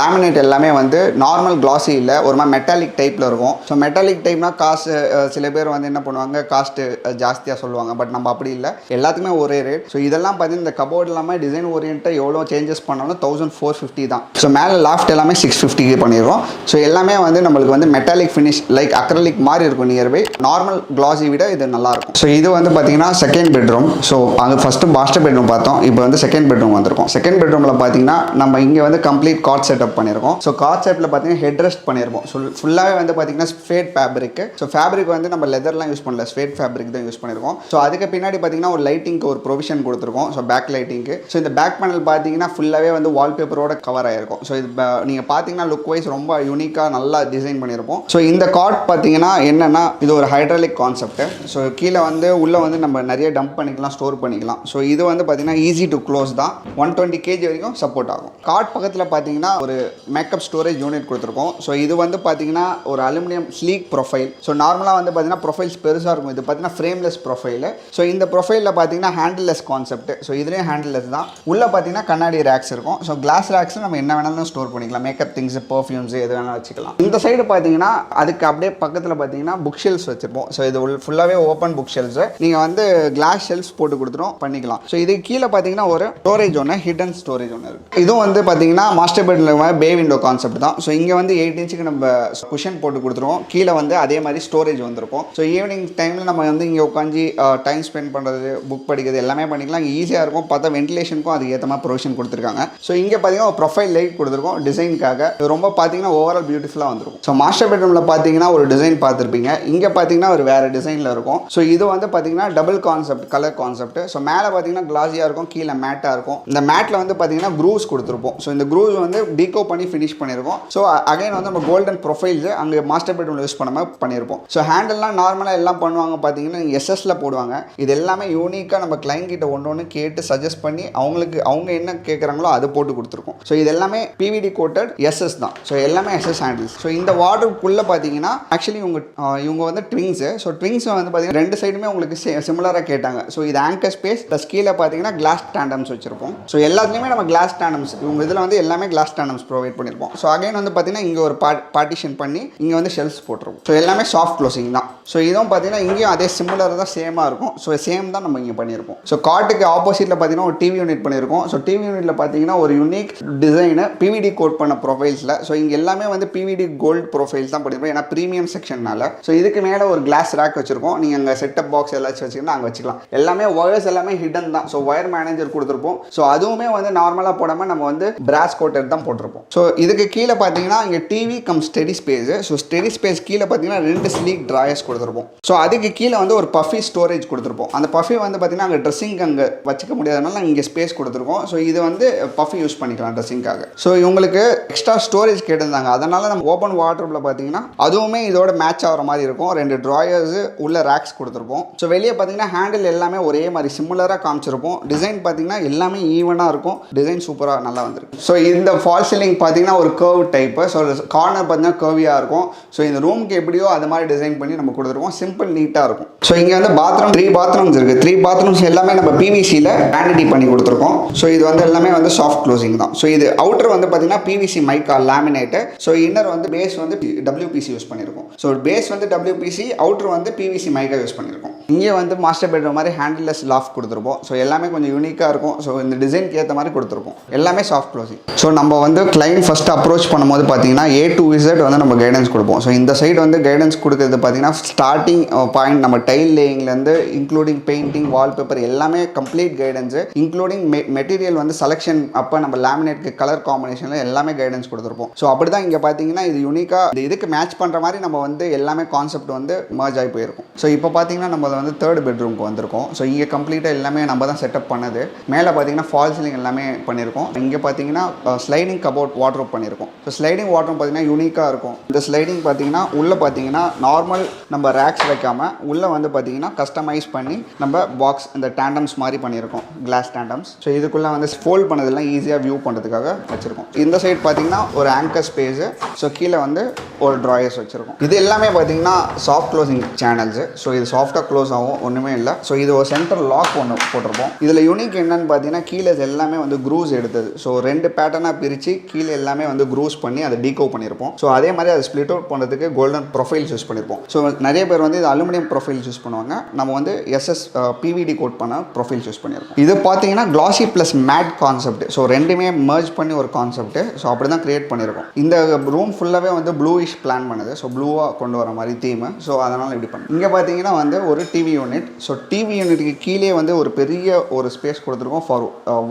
A: லேமினேட் எல்லாமே வந்து நார்மல் கிளாஸி இல்லை. ஒரு மாதிரி மெட்டாலிக் டைப்பில் இருக்கும். ஸோ மெட்டாலிக் டைப்னா காசு சில பேர் வந்து என்ன பண்ணுவாங்க காஸ்ட்டு ஜாஸ்தியாக சொல்லுவாங்க. பட் நம்ம அப்படி இல்லை. எல்லாத்துக்குமே ஒரே ரேட் ஸோ இதெல்லாம் பார்த்தீங்கன்னா இந்த கபோர்ட் இல்லாமல் டிசைன் ஓரியன்ட்டாக எவ்வளோ சேஞ்சஸ் பண்ணாலும் தௌசண்ட் ஃபோர் ஃபிஃப்டி தான். ஸோ மேலே லாஃப்ட் எல்லாமே சிக்ஸ் ஃபிஃப்டிக்கு பண்ணிடுவோம் ஸோ எல்லாமே வந்து நம்மளுக்கு வந்து மெட்டாலிக் ஃபினிஷ் லைக் அக்ரலிக் மாதிரி இருக்கும் நியர்பை நார்மல் கிளாஸி விட இது நல்லாயிருக்கும். ஸோ இது வந்து பார்த்தீங்கன்னா செகண்ட் பெட்ரூம் ஸோ அங்கே ஃபஸ்ட்டு மாஸ்டர் பெட்ரூம் பார்த்தோம். இப்போ வந்து செகண்ட் பெட்ரூம் வந்திருக்கும். செகண்ட் பெட்ரூமில் பார்த்தீங்கன்னா நம்ம இங்கே வந்து கம்ப்ளீட் காட் செட்டப் பண்ணியிருக்கோம். ஸோ காட் செட்டில் பார்த்தீங்கன்னா ஹெட் ரெஸ்ட் பண்ணியிருப்போம். ஸோ ஃபுல்லாகவே வந்து பார்த்தீங்கன்னா ஸ்வேட் ஃபேப்ரிக் ஸோ ஃபேப்ரிக் வந்து நம்ம லெதர்லாம் யூஸ் பண்ணல. ஸ்வேட் ஃபேப்ரிக் தான் யூஸ் பண்ணியிருக்கோம். ஸோ அதுக்கு பின்னாடி பார்த்தீங்கன்னா ஒரு லைட்டிங்க்கு ஒரு ப்ரொவிஷன் கொடுத்துருக்கோம். ஸோ பேக் லைட்டிங்க்கு ஸோ இந்த பேக் பேனல் பார்த்தீங்கன்னா ஃபுல்லாகவே வந்து வால்பேப்பரோட கவர் ஆயிருக்கும். ஸோ இது நீங்கள் பார்த்தீங்கன்னா லுக் வைஸ் ரொம்ப யூனிக்காக நல்லா டிசைன் பண்ணியிருப்போம். ஸோ இந்த கார்ட் பார்த்தீங்கன்னா என்னென்னா இது ஒரு ஹைட்ராலிக் கான்செப்ட் ஸோ கீழே வந்து உள்ளே வந்து நம்ம நிறைய டம்ப் பண்ணிக்கலாம் ஸ்டோர் பண்ணிக்கலாம். ஸோ இது வந்து பார்த்தீங்கன்னா ஈஸி டு க்ளோஸ் தான். ஒன் டுவெண்ட்டி கேஜி வரைக்கும் சப்போர்ட் ஆகும். காட் பக்கத்தில் பார்த்தீங்கன்னா ஒரு மேக்கப் ஸ்டோரேஜ் யூனிட் கொடுத்துருக்கோம். ஸோ இது வந்து பார்த்தீங்கன்னா ஒரு அலுமினியம் ஸ்லீக் ப்ரொஃபைல் ஸோ நார்மலாக வந்து பார்த்தீங்கன்னா ப்ரொஃபைல்ஸ் பெருசாக இருக்கும். இது பார்த்தீங்கன்னா ஃப்ரேம்லெஸ் ப்ரொஃபைல் ஸோ இந்த ப்ரொஃபைலில் பார்த்தீங்கன்னா ஹேண்டில்லெஸ் கான்செப்ட் ஸோ இதுலேயும் ஹேண்டில் தான் உள்ளே பார்த்தீங்கன்னா கண்ணாடி ரேக்ஸ் இருக்கும். ஸோ கிளாஸ் ரேக்ஸ் நம்ம என்ன வேணாலும் ஸ்டோர் பண்ணிக்கலாம். மேக்கப் திங்ஸ் பர்ஃப்யூம்ஸ் எது வேணாலும் வச்சுக்கலாம். இந்த சைடு பார்த்தீங்கன்னா அதுக்கு அப்படியே பக்கத்தில் பார்த்தீங்கன்னா புக் ஷெல்ஸ் வச்சுருப்போம். ஸோ இது ஃபுல்லாகவே ஓப்பன் புக் ஷெல்ஸ் நீங்கள் வந்து கிளாஸ் ஷெல்ஸ் போட்டு கொடுத்துரும் பண்ணிக்கலாம். ஸோ இது கீழே பார்த்தீங்கன்னா ஒரு ஸ்டோரேஜ் ஒன்று ஹிடன் ஸ்டோரேஜ் ஒன்று இருக்குது இதுவும் வந்து பார்த்தீங்கன்னா master bedroom bay window concept தான். ஸோ இங்கே வந்து எயிட் இன்ச்சுக்கு நம்ம குஷன் போட்டு கொடுத்துருவோம். கீழே வந்து அதே மாதிரி ஸ்டோரேஜ் வந்திருக்கும். ஸோ ஈவினிங் டைமில் நம்ம வந்து இங்கே உட்காந்து டைம் uh, ஸ்பெண்ட் பண்ணுறது புக் படிக்கிறது எல்லாமே பண்ணிக்கலாம். ஈஸியாக இருக்கும் பார்த்தா வென்டிலேஷனுக்கும் அதுக்கு ஏற்ற மாதிரி ப்ரொவிஷன் கொடுத்துருக்காங்க. ஸோ இங்கே பார்த்தீங்கன்னா ஒரு ப்ரொஃபைல் லைட் கொடுத்துருக்கோம். டிசைனுக்காக ரொம்ப பார்த்தீங்கன்னா ஓவரால் பியூட்டிஃபுல்லாக வந்துருக்கும். ஸோ மாஸ்டர் பெட்ரூமில் பார்த்தீங்கன்னா ஒரு டிசைன் பார்த்துருப்பீங்க. இங்கே பார்த்தீங்கன்னா ஒரு வேறு டிசைனில் இருக்கும். ஸோ இது வந்து பார்த்தீங்கன்னா double concept colour concept so மேலே பார்த்தீங்கன்னா கிளாஸியாக இருக்கும் கீழே மேட்டாக இருக்கும். இந்த மேட்டில் வந்து பார்த்தீங்கன்னா க்ரூஸ் கொடுத்துருப்போம். ஸோ இந்த க்ரூஸ் வந்து டீகோ பண்ணி ஃபினிஷ் பண்ணியிருக்கோம். ஸோ அகைன் வந்து நம்ம கோல்டன் ப்ரொஃபைல்ஸ் அங்கே மாஸ்டர் பெட்ரூமில் யூஸ் பண்ண மாதிரி பண்ணியிருப்போம். ஸோ ஹேண்டில்லாம் நார்மலாக எல்லாம் பண்ணுவாங்க பார்த்தீங்கன்னா எஸ்எஸ்ல போடுவாங்க. இது எல்லாமே யூனிக்காக நம்ம கிளைண்ட் கிட்ட ஒன்று ஒன்று கேட்டு சஜஸ்ட் பண்ணி அவங்களுக்கு அவங்க என்ன கேட்குறாங்களோ அதை போட்டு கொடுத்துருக்கோம். ஸோ இது எல்லாமே பிவிடி கோட்டட் எஸ்எஸ் தான். ஸோ எல்லாமே எஸ்எஸ் ஹேண்டில்ஸ் ஸோ இந்த வார்டுக்குள்ளே பார்த்தீங்கன்னா ஆக்சுவலி இவங்க இவங்க வந்து ட்விங்ஸு ஸோ ட்விங்ஸ் வந்து பார்த்தீங்கன்னா ரெண்டு சைடுமே உங்களுக்கு சிமிலராக கேட்டாங்க. ஸோ இது ஆங்கர் ஸ்பேஸ் ப்ளஸ் கீழே பார்த்தீங்கன்னா கிளாஸ் ஸ்டாண்டம்ஸ் வச்சிருப்போம். ஸோ எல்லாத்துலேயுமே நம்ம கிளாஸ் ஸ்டாண்டம்ஸ் இவங்க இதில் வந்து எல்லாமே கிளாஸ் ஸ்டாண்டம்ஸ் ப்ரொவைட் பண்ணியிருப்போம் ஸோ அகைன் வந்து பார்த்தீங்கன்னா இங்கே ஒரு பார்ட்டிஷன் பண்ணி இங்கே வந்து ஷெல்ஸ் போட்டிருக்கும் ஸோ எல்லாமே சாஃப்ட் க்ளோசிங் தான். ஸோ இதுவும் பார்த்தீங்கன்னா இங்கேயும் அதே சிமிலர் தான் சேமாக இருக்கும். ஸோ சேம் தான் நம்ம இங்கே பண்ணியிருப்போம் ஸோ காட்டுக்கு ஆப்போசிட் ஆப்போசிட்டில் பார்த்தீங்கன்னா ஒரு டிவி யூனிட் பண்ணியிருக்கோம் ஸோ டிவி யூனிட்டில் பார்த்தீங்கன்னா ஒரு யூனிக் டிசைனை பிவிடி கோட் பண்ண ப்ரொஃபைல்ஸில் ஸோ இங்கே எல்லாமே வந்து பிவிடி கோல்டு ப்ரொஃபைல்ஸ் தான் பண்ணியிருப்போம் ஏன்னா ப்ரீமியம் செக்ஷன்னால ஸோ இதுக்கு மேலே ஒரு கிளாஸ் ரேக் வச்சிருக்கோம். நீங்கள் அங்கே செட்டப் பாக்ஸ் எல்லாச்சும் வச்சிங்கன்னா அங்கே வச்சுக்கலாம். எல்லாமே ஒயர்ஸ் எல்லாமே ஹிடன் தான். ஸோ ஒயர் மேனேஜர் கொடுத்துருப்போம். ஸோ அதுவுமே வந்து நார்மலாக போடாமல் நம்ம வந்து பிராஸ் கோட்டட் தான் போட்டிருப்போம். ஸோ இதுக்கு கீழே பார்த்தீங்கன்னா இங்கே TV cum study space so study space கீழே பார்த்தீங்கன்னா ரெண்டு ஸ்லீக் ட்ராயர்ஸ் கொடுத்துருப்போம். ஸோ அதுக்கு கீழே வந்து ஒரு பஃபி ஸ்டோரேஜ் கொடுத்துருப்போம். அந்த பஃபி வந்து பார்த்தீங்கன்னா அங்கே ட்ரெஸ்ஸிங் அங்கே வச்சுக்க முடியாதனால இங்கே ஸ்பேஸ் கொடுத்துருக்கோம். ஸோ இது வந்து பஃபி யூஸ் பண்ணிக்கலாம் ட்ரெஸ்ஸிங்காக ஸோ இவங்களுக்கு எக்ஸ்ட்ரா ஸ்டோரேஜ் கேட்டிருந்தாங்க. அதனால் நம்ம ஓப்பன் வாட்டரில் பார்த்தீங்கன்னா அதுவுமே இதோட மேட்ச் ஆகிற மாதிரி இருக்கும். ரெண்டு ட்ராயர்ஸ் உள்ள ரேக்ஸ் கொடுத்துருப்போம். ஸோ வெளியே பார்த்தீங்கன்னா ஹேண்டில் எல்லாமே ஒரே மாதிரி சிமிலராக காமிச்சிருப்போம். டிசைன் பார்த்தீங்கன்னா எல்லாமே ஈவனாக இருக்கும். டிசைன் சூப்பராக நல்லா வந்திருக்கு. ஸோ இந்த ஃபால் சீலிங் பார்த்தீங்கன்னா ஒரு கர்வ் டைப்பு ஸோ கார்னர் பார்த்தீங்கன்னா கர்வியாக இருக்கும். ஸோ இந்த ரூமுக்கு எப்படியோ அது மாதிரி டிசைன் பண்ணி நம்ம கொடுத்துருக்கோம். சிம்பிள் நீட்டாக இருக்கும். ஸோ இங்கே வந்து பாத்ரூம் த்ரீ பாத்ரூம்ஸ் இருக்குது த்ரீ பாத்ரூம்ஸ் எல்லாமே நம்ம பிவிசியில் வேண்டிட்டி பண்ணி கொடுத்துருக்கோம். ஸோ இது வந்து எல்லாமே வந்து சாஃப்ட் க்ளோசிங் தான். ஸோ இது அவுட்டர் வந்து பார்த்தீங்கன்னா PVC mica laminate so inner வந்து பேஸ் வந்து டபிள்யூபிசி யூஸ் பண்ணியிருக்கோம் ஸோ பேஸ் வந்து டபிள்யூபிசி அவுட்டர் வந்து பிவிசி மைக்கா யூஸ் பண்ணியிருக்கோம் இங்கே வந்து மாஸ்டர் பெட்ரூம் மாதிரி ஹேண்டில்லெஸ் லாஃப் கொடுத்துருப்போம். ஸோ எல்லாமே கொஞ்சம் யூனிக்காக இருக்கும். ஸோ இந்த டிசைனுக்கு ஏற்ற மாதிரி கொடுத்துருப்போம். எல்லாமே சாஃப்ட் க்ளோசிங் ஸோ நம்ம வந்து கிளைண்ட் ஃபஸ்ட்டு அப்ரோச் பண்ணும்போது பார்த்தீங்கன்னா ஏ டு விசட் வந்து நம்ம கைடன்ஸ் கொடுப்போம். ஸோ இந்த சைடு வந்து கைடன்ஸ் கொடுக்குறது பார்த்தீங்கன்னா ஸ்டார்டிங் பாயிண்ட் நம்ம டைல் லேயிங்லேருந்து இன்க்ளூடிங் பெயிண்டிங் வால்பேப்பர் எல்லாமே complete guidance guidance including material வந்து செலெக்ஷன் அப்போ நம்ம லேமினேட்க்கு கலர் காம்பினேஷனில் எல்லாமே கைடன்ஸ் கொடுத்துருப்போம். ஸோ அப்படி தான் இங்கே பார்த்தீங்கன்னா இது யூனிக்காக இது இதுக்கு மேட்ச் பண்ணுற மாதிரி நம்ம வந்து எல்லாமே கான்செப்ட் வந்து மர்ஜ் ஆகி போயிருக்கும். ஸோ இப்போ பார்த்தீங்கன்னா நம்ம வந்து தேர்ட் பெட்ரூம்க்கு வந்திருக்கோம். ஸோ இங்கே கம்ப்ளீட்டாக எல்லாமே நம்ம தான் செட்டப் பண்ணது. மேலே பார்த்தீங்கன்னா ஃபால் சீலிங் எல்லாமே பண்ணியிருக்கோம். இங்கே பார்த்தீங்கன்னா ஸ்லைடிங் கபோர்ட் வாட்ரூப் பண்ணியிருக்கோம். ஸோ ஸ்லைடிங் வாட்ரூப் பார்த்தீங்கன்னா யூனிக்காக இருக்கும். இந்த ஸ்லைடிங் பார்த்தீங்கன்னா உள்ளே பார்த்தீங்கன்னா நார்மல் நம்ம ரேக்ஸ் வைக்காமல் உள்ளே வந்து பார்த்தீங்கன்னா கஸ்டமைஸ் பண்ணி நம்ம பாக்ஸ் இந்த டேண்டம்ஸ் மாதிரி பண்ணியிருக்கோம். கிளாஸ் ஸ்டாண்டம்ஸ் ஸோ இதுக்குள்ளே வந்து ஃபோல்ட் பண்ணதெல்லாம் ஈஸியாக வியூ பண்ணுறதுக்காக வச்சுருக்கோம். இந்த சைடு பார்த்தீங்கன்னா ஒரு ஆங்கர் ஸ்பேஸு ஸோ கீழே வந்து ஒரு ட்ராயர்ஸ் வச்சுருக்கோம். இது எல்லாமே பார்த்தீங்கன்னா சாஃப்ட் க்ளோசிங் சேனல்ஸு ஸோ இது சாஃப்டாக க்ளோஸ் ஆகும் ஒன்றுமே இல்லை. ஸோ இது ஒரு சென்டர் லாக் ஒன்று போட்டிருப்போம். இதில் யூனிக் என்னன்னு பார்த்தீங்கன்னா கீழே எல்லாமே வந்து க்ரூஸ் எடுத்தது. ஸோ ரெண்டு பேட்டர்னாக பிரித்து கீழே எல்லாமே வந்து க்ரூஸ் பண்ணி அதை டீகோ பண்ணியிருப்போம் ஸோ அதே மாதிரி அதை ஸ்ப்ளிட் அவுட் பண்ணுறதுக்கு கோல்டன் ப்ரொஃபைல்ஸ் யூஸ் பண்ணியிருப்போம் ஸோ நிறைய பேர் வந்து இது அலுமினியம் ப்ரொஃபைல்ஸ் யூஸ் பண்ணுவாங்க. நம்ம வந்து எஸ்எஸ் பிவிடி கோட் பண்ண ப்ரொஃபைல்ஸ் யூஸ் பண்ணியிருக்கோம் இது பார்த்தீங்கன்னா classy plus matte concept so ரெண்டுமே மர்ஜ் பண்ணி ஒரு கான்செப்ட் ஸோ அப்படி தான் கிரியேட் பண்ணியிருக்கோம். இந்த ரூம் ஃபுல்லாகவே வந்து ப்ளூயிஷ் பிளான் பண்ணுது. ஸோ ப்ளூவாக கொண்டு வர மாதிரி தீம் ஸோ அதனால் இப்படி பண்ணு இங்கே பார்த்தீங்கன்னா வந்து ஒரு டிவி யூனிட் ஸோ டிவி யூனிட்டுக்கு கீழே வந்து ஒரு பெரிய ஒரு ஸ்பேஸ் கொடுத்துருக்கோம் ஃபார்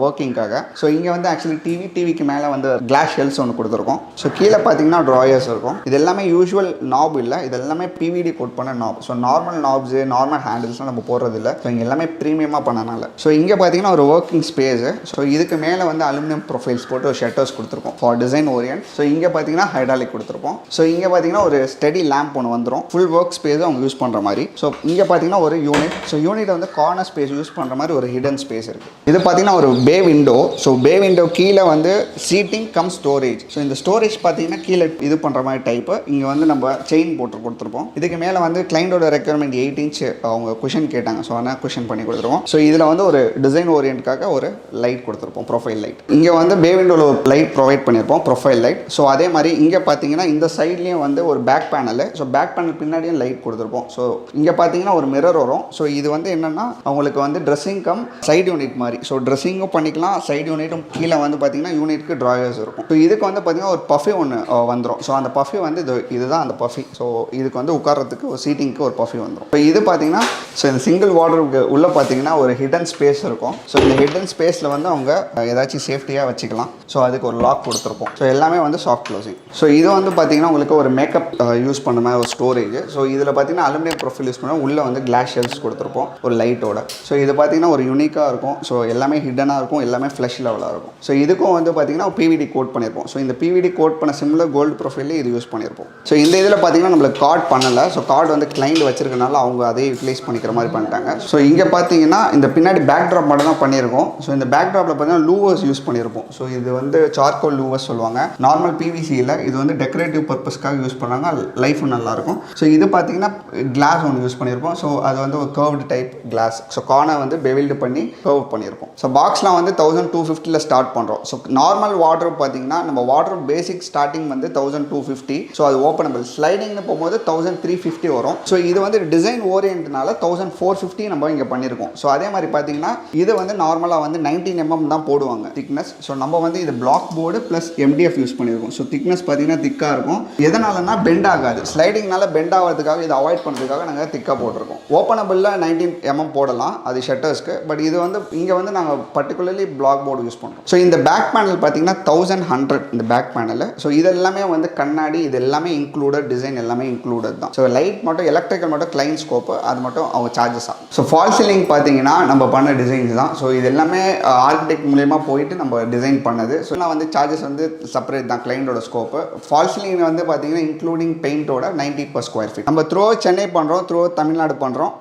A: ஒர்க்கிங்காக uh, ஸோ இங்கே வந்து ஆக்சுவலி டிவி டிவிக்கு மேலே வந்து கிளாஸ் ஷெல்ஸ் ஒன்று கொடுத்துருக்கோம். ஸோ கீழே பார்த்தீங்கன்னா ட்ராயர்ஸ் இருக்கும். இது எல்லாமே யூஸ்வல் நாப் இல்லை. இது எல்லாமே பிவிடி கோட் பண்ண knob so normal knobs normal ஹேண்டில்ஸ்லாம் நம்ம போடுறது இல்லை ஸோ இங்கே எல்லாமே ப்ரீமியமாக பண்ணனால. ஸோ இங்கே இங்கே பார்த்தீங்கன்னா ஒரு ஒர்க்கிங் ஸ்பேஸு ஸோ இதுக்கு மேலே வந்து அலுமினியம் ப்ரொஃபைல்ஸ் போட்டு ஒரு ஷட்டர்ஸ் கொடுத்துருக்கோம் ஃபார் டிசைன் ஓரியன்ட் ஸோ இங்கே பார்த்தீங்கன்னா ஹைட்ராலிக் கொடுத்துருப்போம். ஸோ இங்கே பார்த்தீங்கன்னா ஒரு ஸ்டடி லேம்ப் ஒன்று வந்துடும் ஃபுல் ஒர்க் ஸ்பேஸ் அவங்க யூஸ் பண்ணுற மாதிரி. ஸோ இங்கே பார்த்தீங்கன்னா ஒரு யூனிட் ஸோ யூனிட் வந்து கார்னர் ஸ்பேஸ் யூஸ் பண்ணுற மாதிரி ஒரு ஹிடன் ஸ்பேஸ் இருக்குது இது பார்த்தீங்கன்னா ஒரு bay window so bay window கீழே வந்து சீட்டிங் கம் ஸ்டோரேஜ் ஸோ இந்த ஸ்டோரேஜ் பார்த்தீங்கன்னா கீழே இது பண்ணுற மாதிரி டைப்பு இங்கே வந்து நம்ம செயின் போட்டு கொடுத்துருப்போம். இதுக்கு மேலே வந்து கிளைண்டோட ரெக்குயர்மெண்ட் எயிட் இன்ச் அவங்க கொஷன் கேட்டாங்க. ஸோ அதனால் கொஷின் பண்ணி கொடுத்துருவோம் ஸோ இதில் வந்து ஒரு டிசைன் ஓரியன்ட்காக ஒரு லைட் கொடுத்துருப்போம் ப்ரொஃபைல் லைட் இங்கே வந்து பே விண்டோவில் ஒரு லைட் ப்ரொவைட் பண்ணியிருப்போம் ப்ரொஃபைல் லைட் ஸோ அதே மாதிரி இங்கே பார்த்தீங்கன்னா இந்த சைட்லேயும் வந்து ஒரு back panel so back panel பின்னாடியும் லைட் கொடுத்துருப்போம். ஸோ இங்கே பார்த்தீங்கன்னா ஒரு மிரர் வரும். ஸோ இது வந்து என்னென்னா அவங்களுக்கு வந்து ட்ரெஸ்ஸிங் கம் சைடு யூனிட் மாதிரி. ஸோ ட்ரெஸ்ஸிங்கும் பண்ணிக்கலாம் சைடு யூனிட்டும் கீழே வந்து பார்த்தீங்கன்னா யூனிட்க்கு ட்ராயர்ஸ் இருக்கும். ஸோ இதுக்கு வந்து பார்த்தீங்கன்னா ஒரு பஃபி ஒன்று வந்துடும் ஸோ அந்த பஃபி வந்து இது இதுதான் அந்த பஃபி ஸோ இதுக்கு வந்து உட்கார்றதுக்கு ஒரு சீட்டிங்க்கு ஒரு பஃபி வந்துடும் ஸோ இது பார்த்தீங்கன்னா ஸோ இந்த சிங்கிள் வார்டருக்கு உள்ளே பார்த்தீங்கன்னா ஒரு ஹிடன் ஸ்பேஸ் இருக்கும். ஸோ இந்த ஹிடன் ஸ்பேஸில் வந்து அவங்க ஏதாச்சும் சேஃப்டியாக வச்சுக்கலாம். ஸோ அதுக்கு ஒரு லாக் கொடுத்துருப்போம். ஸோ எல்லாமே வந்து சாஃப்ட் க்ளோசிங் ஸோ இது வந்து பார்த்தீங்கன்னா உங்களுக்கு ஒரு மேக்கப் யூஸ் பண்ண மாதிரி ஒரு ஸ்டோரேஜ் ஸோ இதில் பார்த்தீங்கன்னா அலுமினியம் ப்ரொஃபைல் யூஸ் பண்ணால் உள்ளே வந்து கிளாஸ் ஷெல்ஸ் கொடுத்துருப்போம் ஒரு லைட்டோட ஸோ இது பார்த்தீங்கன்னா ஒரு யூனிக்காக இருக்கும். ஸோ எல்லாமே ஹிடனாக இருக்கும். எல்லாமே ஃப்ளஷ் லெவலாக இருக்கும். ஸோ இதுக்கும் வந்து பார்த்தீங்கன்னா பிவிடி கோட் பண்ணியிருப்போம் ஸோ இந்த பிவிடி கோட் பண்ண சிம்மில் கோல்டு ப்ரொஃபைலே இது யூஸ் பண்ணியிருப்போம் ஸோ இந்த இதில் பார்த்தீங்கன்னா நம்மளுக்கு கார்டு பண்ணலை. ஸோ கார்டு வந்து கிளைண்ட் வச்சிருக்கனால அவங்க அதே யூட்டிலைஸ் பண்ணிக்கிற மாதிரி பண்ணிட்டாங்க. ஸோ இங்கே பார்த்தீங்கன்னா இந்த பின்னாடி பேக் பேக்ட்ராப் மட்டும் தான் பண்ணியிருக்கோம். ஸோ இந்த பேக்ட்ராப்பில் பார்த்தீங்கன்னா லூவர்ஸ் யூஸ் பண்ணியிருப்போம். ஸோ இது வந்து சார்கோல் லூவர்ஸ் சொல்லுவாங்க. நார்மல் பிவிசியில் இது வந்து டெக்கரேட்டிவ் பர்பஸ்க்காக யூஸ் பண்ணாங்க லைஃபும் நல்லாயிருக்கும். ஸோ இது பார்த்தீங்கன்னா கிளாஸ் ஒன்று யூஸ் பண்ணியிருப்போம். ஸோ அது வந்து ஒரு curved type glass so corner வந்து பெவில்டு பண்ணி கர்வ் பண்ணியிருப்போம். ஸோ பாக்ஸ்லாம் வந்து தௌசண்ட் டூ ஃபிஃப்டியில் ஸ்டார்ட் பண்ணுறோம் ஸோ நார்மல் வாட்ரு பார்த்தீங்கன்னா நம்ம வாட்ரு பேசிக் ஸ்டார்டிங் வந்து தௌசண்ட் டூ ஃபிஃப்டி ஸோ அது ஓப்பனபிள் ஸ்லைடிங்னு போகும்போது தௌசண்ட் த்ரீ ஃபிஃப்டி வரும். ஸோ இது வந்து டிசைன் ஓரியன்ட்னால தௌசண்ட் ஃபோர் ஃபிஃப்டி நம்ம இங்கே பண்ணியிருக்கோம். ஸோ அதே மாதிரி பார்த்தீங்கன்னா இது வந்து நார்மலாக வந்து நைன்டீன் எம்எம் தான் போடுவாங்க. திக்னஸ் ஸோ நம்ம வந்து இது block board plus MDF use பண்ணியிருக்கோம். ஸோ திக்னஸ் பார்த்தீங்கன்னா திக்காக இருக்கும். எதனாலனா பெண்ட் ஆகாது. ஸ்லைடிங்னால பெண்ட் ஆகிறதுக்காக இதை அவாய்ட் பண்ணுறதுக்காக நாங்கள் திக்காக போட்டிருக்கோம். ஓப்பனபிளில் நைன்டீன் எம்எம் போடலாம். அது ஷட்டர்ஸ்க்கு பட் இது வந்து இங்கே வந்து நாங்கள் பர்டிகுலர்லி பிளாக் போர்டு யூஸ் பண்ணுறோம் ஸோ இந்த பேக் பேனல் பார்த்தீங்கன்னா தௌசண்ட் ஹண்ட்ரட் இந்த பேக் பேனல் ஸோ இது எல்லாமே வந்து கண்ணாடி இது எல்லாமே இன்க்ளூடட் டிசைன் டிசைன் எல்லாமே இன்க்ளூடட் தான். ஸோ லைட் மட்டும் எலக்ட்ரிக்கல் மட்டும் கிளைன் ஸ்கோப்பு அது மட்டும் அவங்க சார்ஜஸ் ஆகும் ஸோ ஃபால் சீலிங் பார்த்தீங்கன்னா நம்ம பண்ண டிசைன்ஸ் தான். ஸோ இது எல்லாமே ஆர்கிடெக்ட் மூலயமா போயிட்டு நம்ம டிசைன் பண்ணது. ஸோ நான் வந்து சார்ஜஸ் வந்து செப்பரேட் தான் கிளைண்டோட ஸ்கோப்பு ஃபால் வந்து பார்த்தீங்கன்னா இன்க்ளூடிங் பெயிண்டோட நைன்ட்டி பர் ஸ்கொயர் ஃபீட் நம்ம த்ரோ சென்னை பண்ணுறோம் த்ரோ தமிழ்நாடு பண்ணுறோம்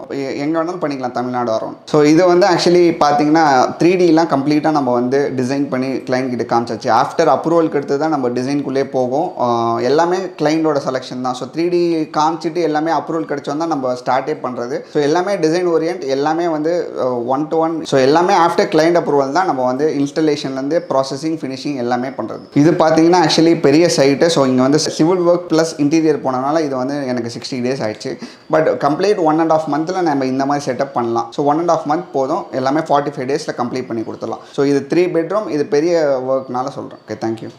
A: எங்கே வேணாலும் பண்ணிக்கலாம் தமிழ்நாடு வரோம். ஸோ இது வந்து ஆக்சுவலி பார்த்தீங்கன்னா த்ரீ டிலாம் கம்ப்ளீட்டாக நம்ம வந்து டிசைன் பண்ணி கிளைண்ட் கிட்ட காமிச்சாச்சு. ஆஃப்டர் அப்ரூவலுக்கு எடுத்து தான் நம்ம டிசைன்குள்ளே போகும். எல்லாமே கிளைண்டோட செலெக்ஷன் தான். ஸோ த்ரீ டி காமிச்சிட்டு எல்லாமே அப்ரூவல் கிடைச்சோம் தான் நம்ம ஸ்டார்ட்டே பண்ணுறது ஸோ எல்லாமே டிசைன் ஓரியன்ட் எல்லாமே வந்து ஒன் டு ஒன் ஸோ எல்லாமே ஆஃப்டர் கிளைண்ட் அப்ரூவல் தான் நம்ம வந்து இன்ஸ்டலேஷன்லேருந்து ப்ராசஸிங் ஃபினிஷிங் எல்லாமே பண்ணுறது இது பார்த்தீங்கன்னா ஆக்சுவலி பெரிய சைட்டு ஸோ இங்கே வந்து சிவில் ஒர்க் ப்ளஸ் இன்டீரியர் போனதுனால இது வந்து எனக்கு சிக்ஸ்டி டேஸ் ஆயிடுச்சு. But complete one and half மந்தில் நம்ம இந்த மாதிரி செட்டப் பண்ணலாம். So one and half month போதும். எல்லாமே ஃபார்ட்டி ஃபைவ் டேஸில் கம்ப்ளீட் பண்ணி கொடுத்துடலாம். ஸோ இது த்ரீ பெட்ரூம் இது பெரிய ஒர்க்னால சொல்கிறேன் ஓகே தேங்க்யூ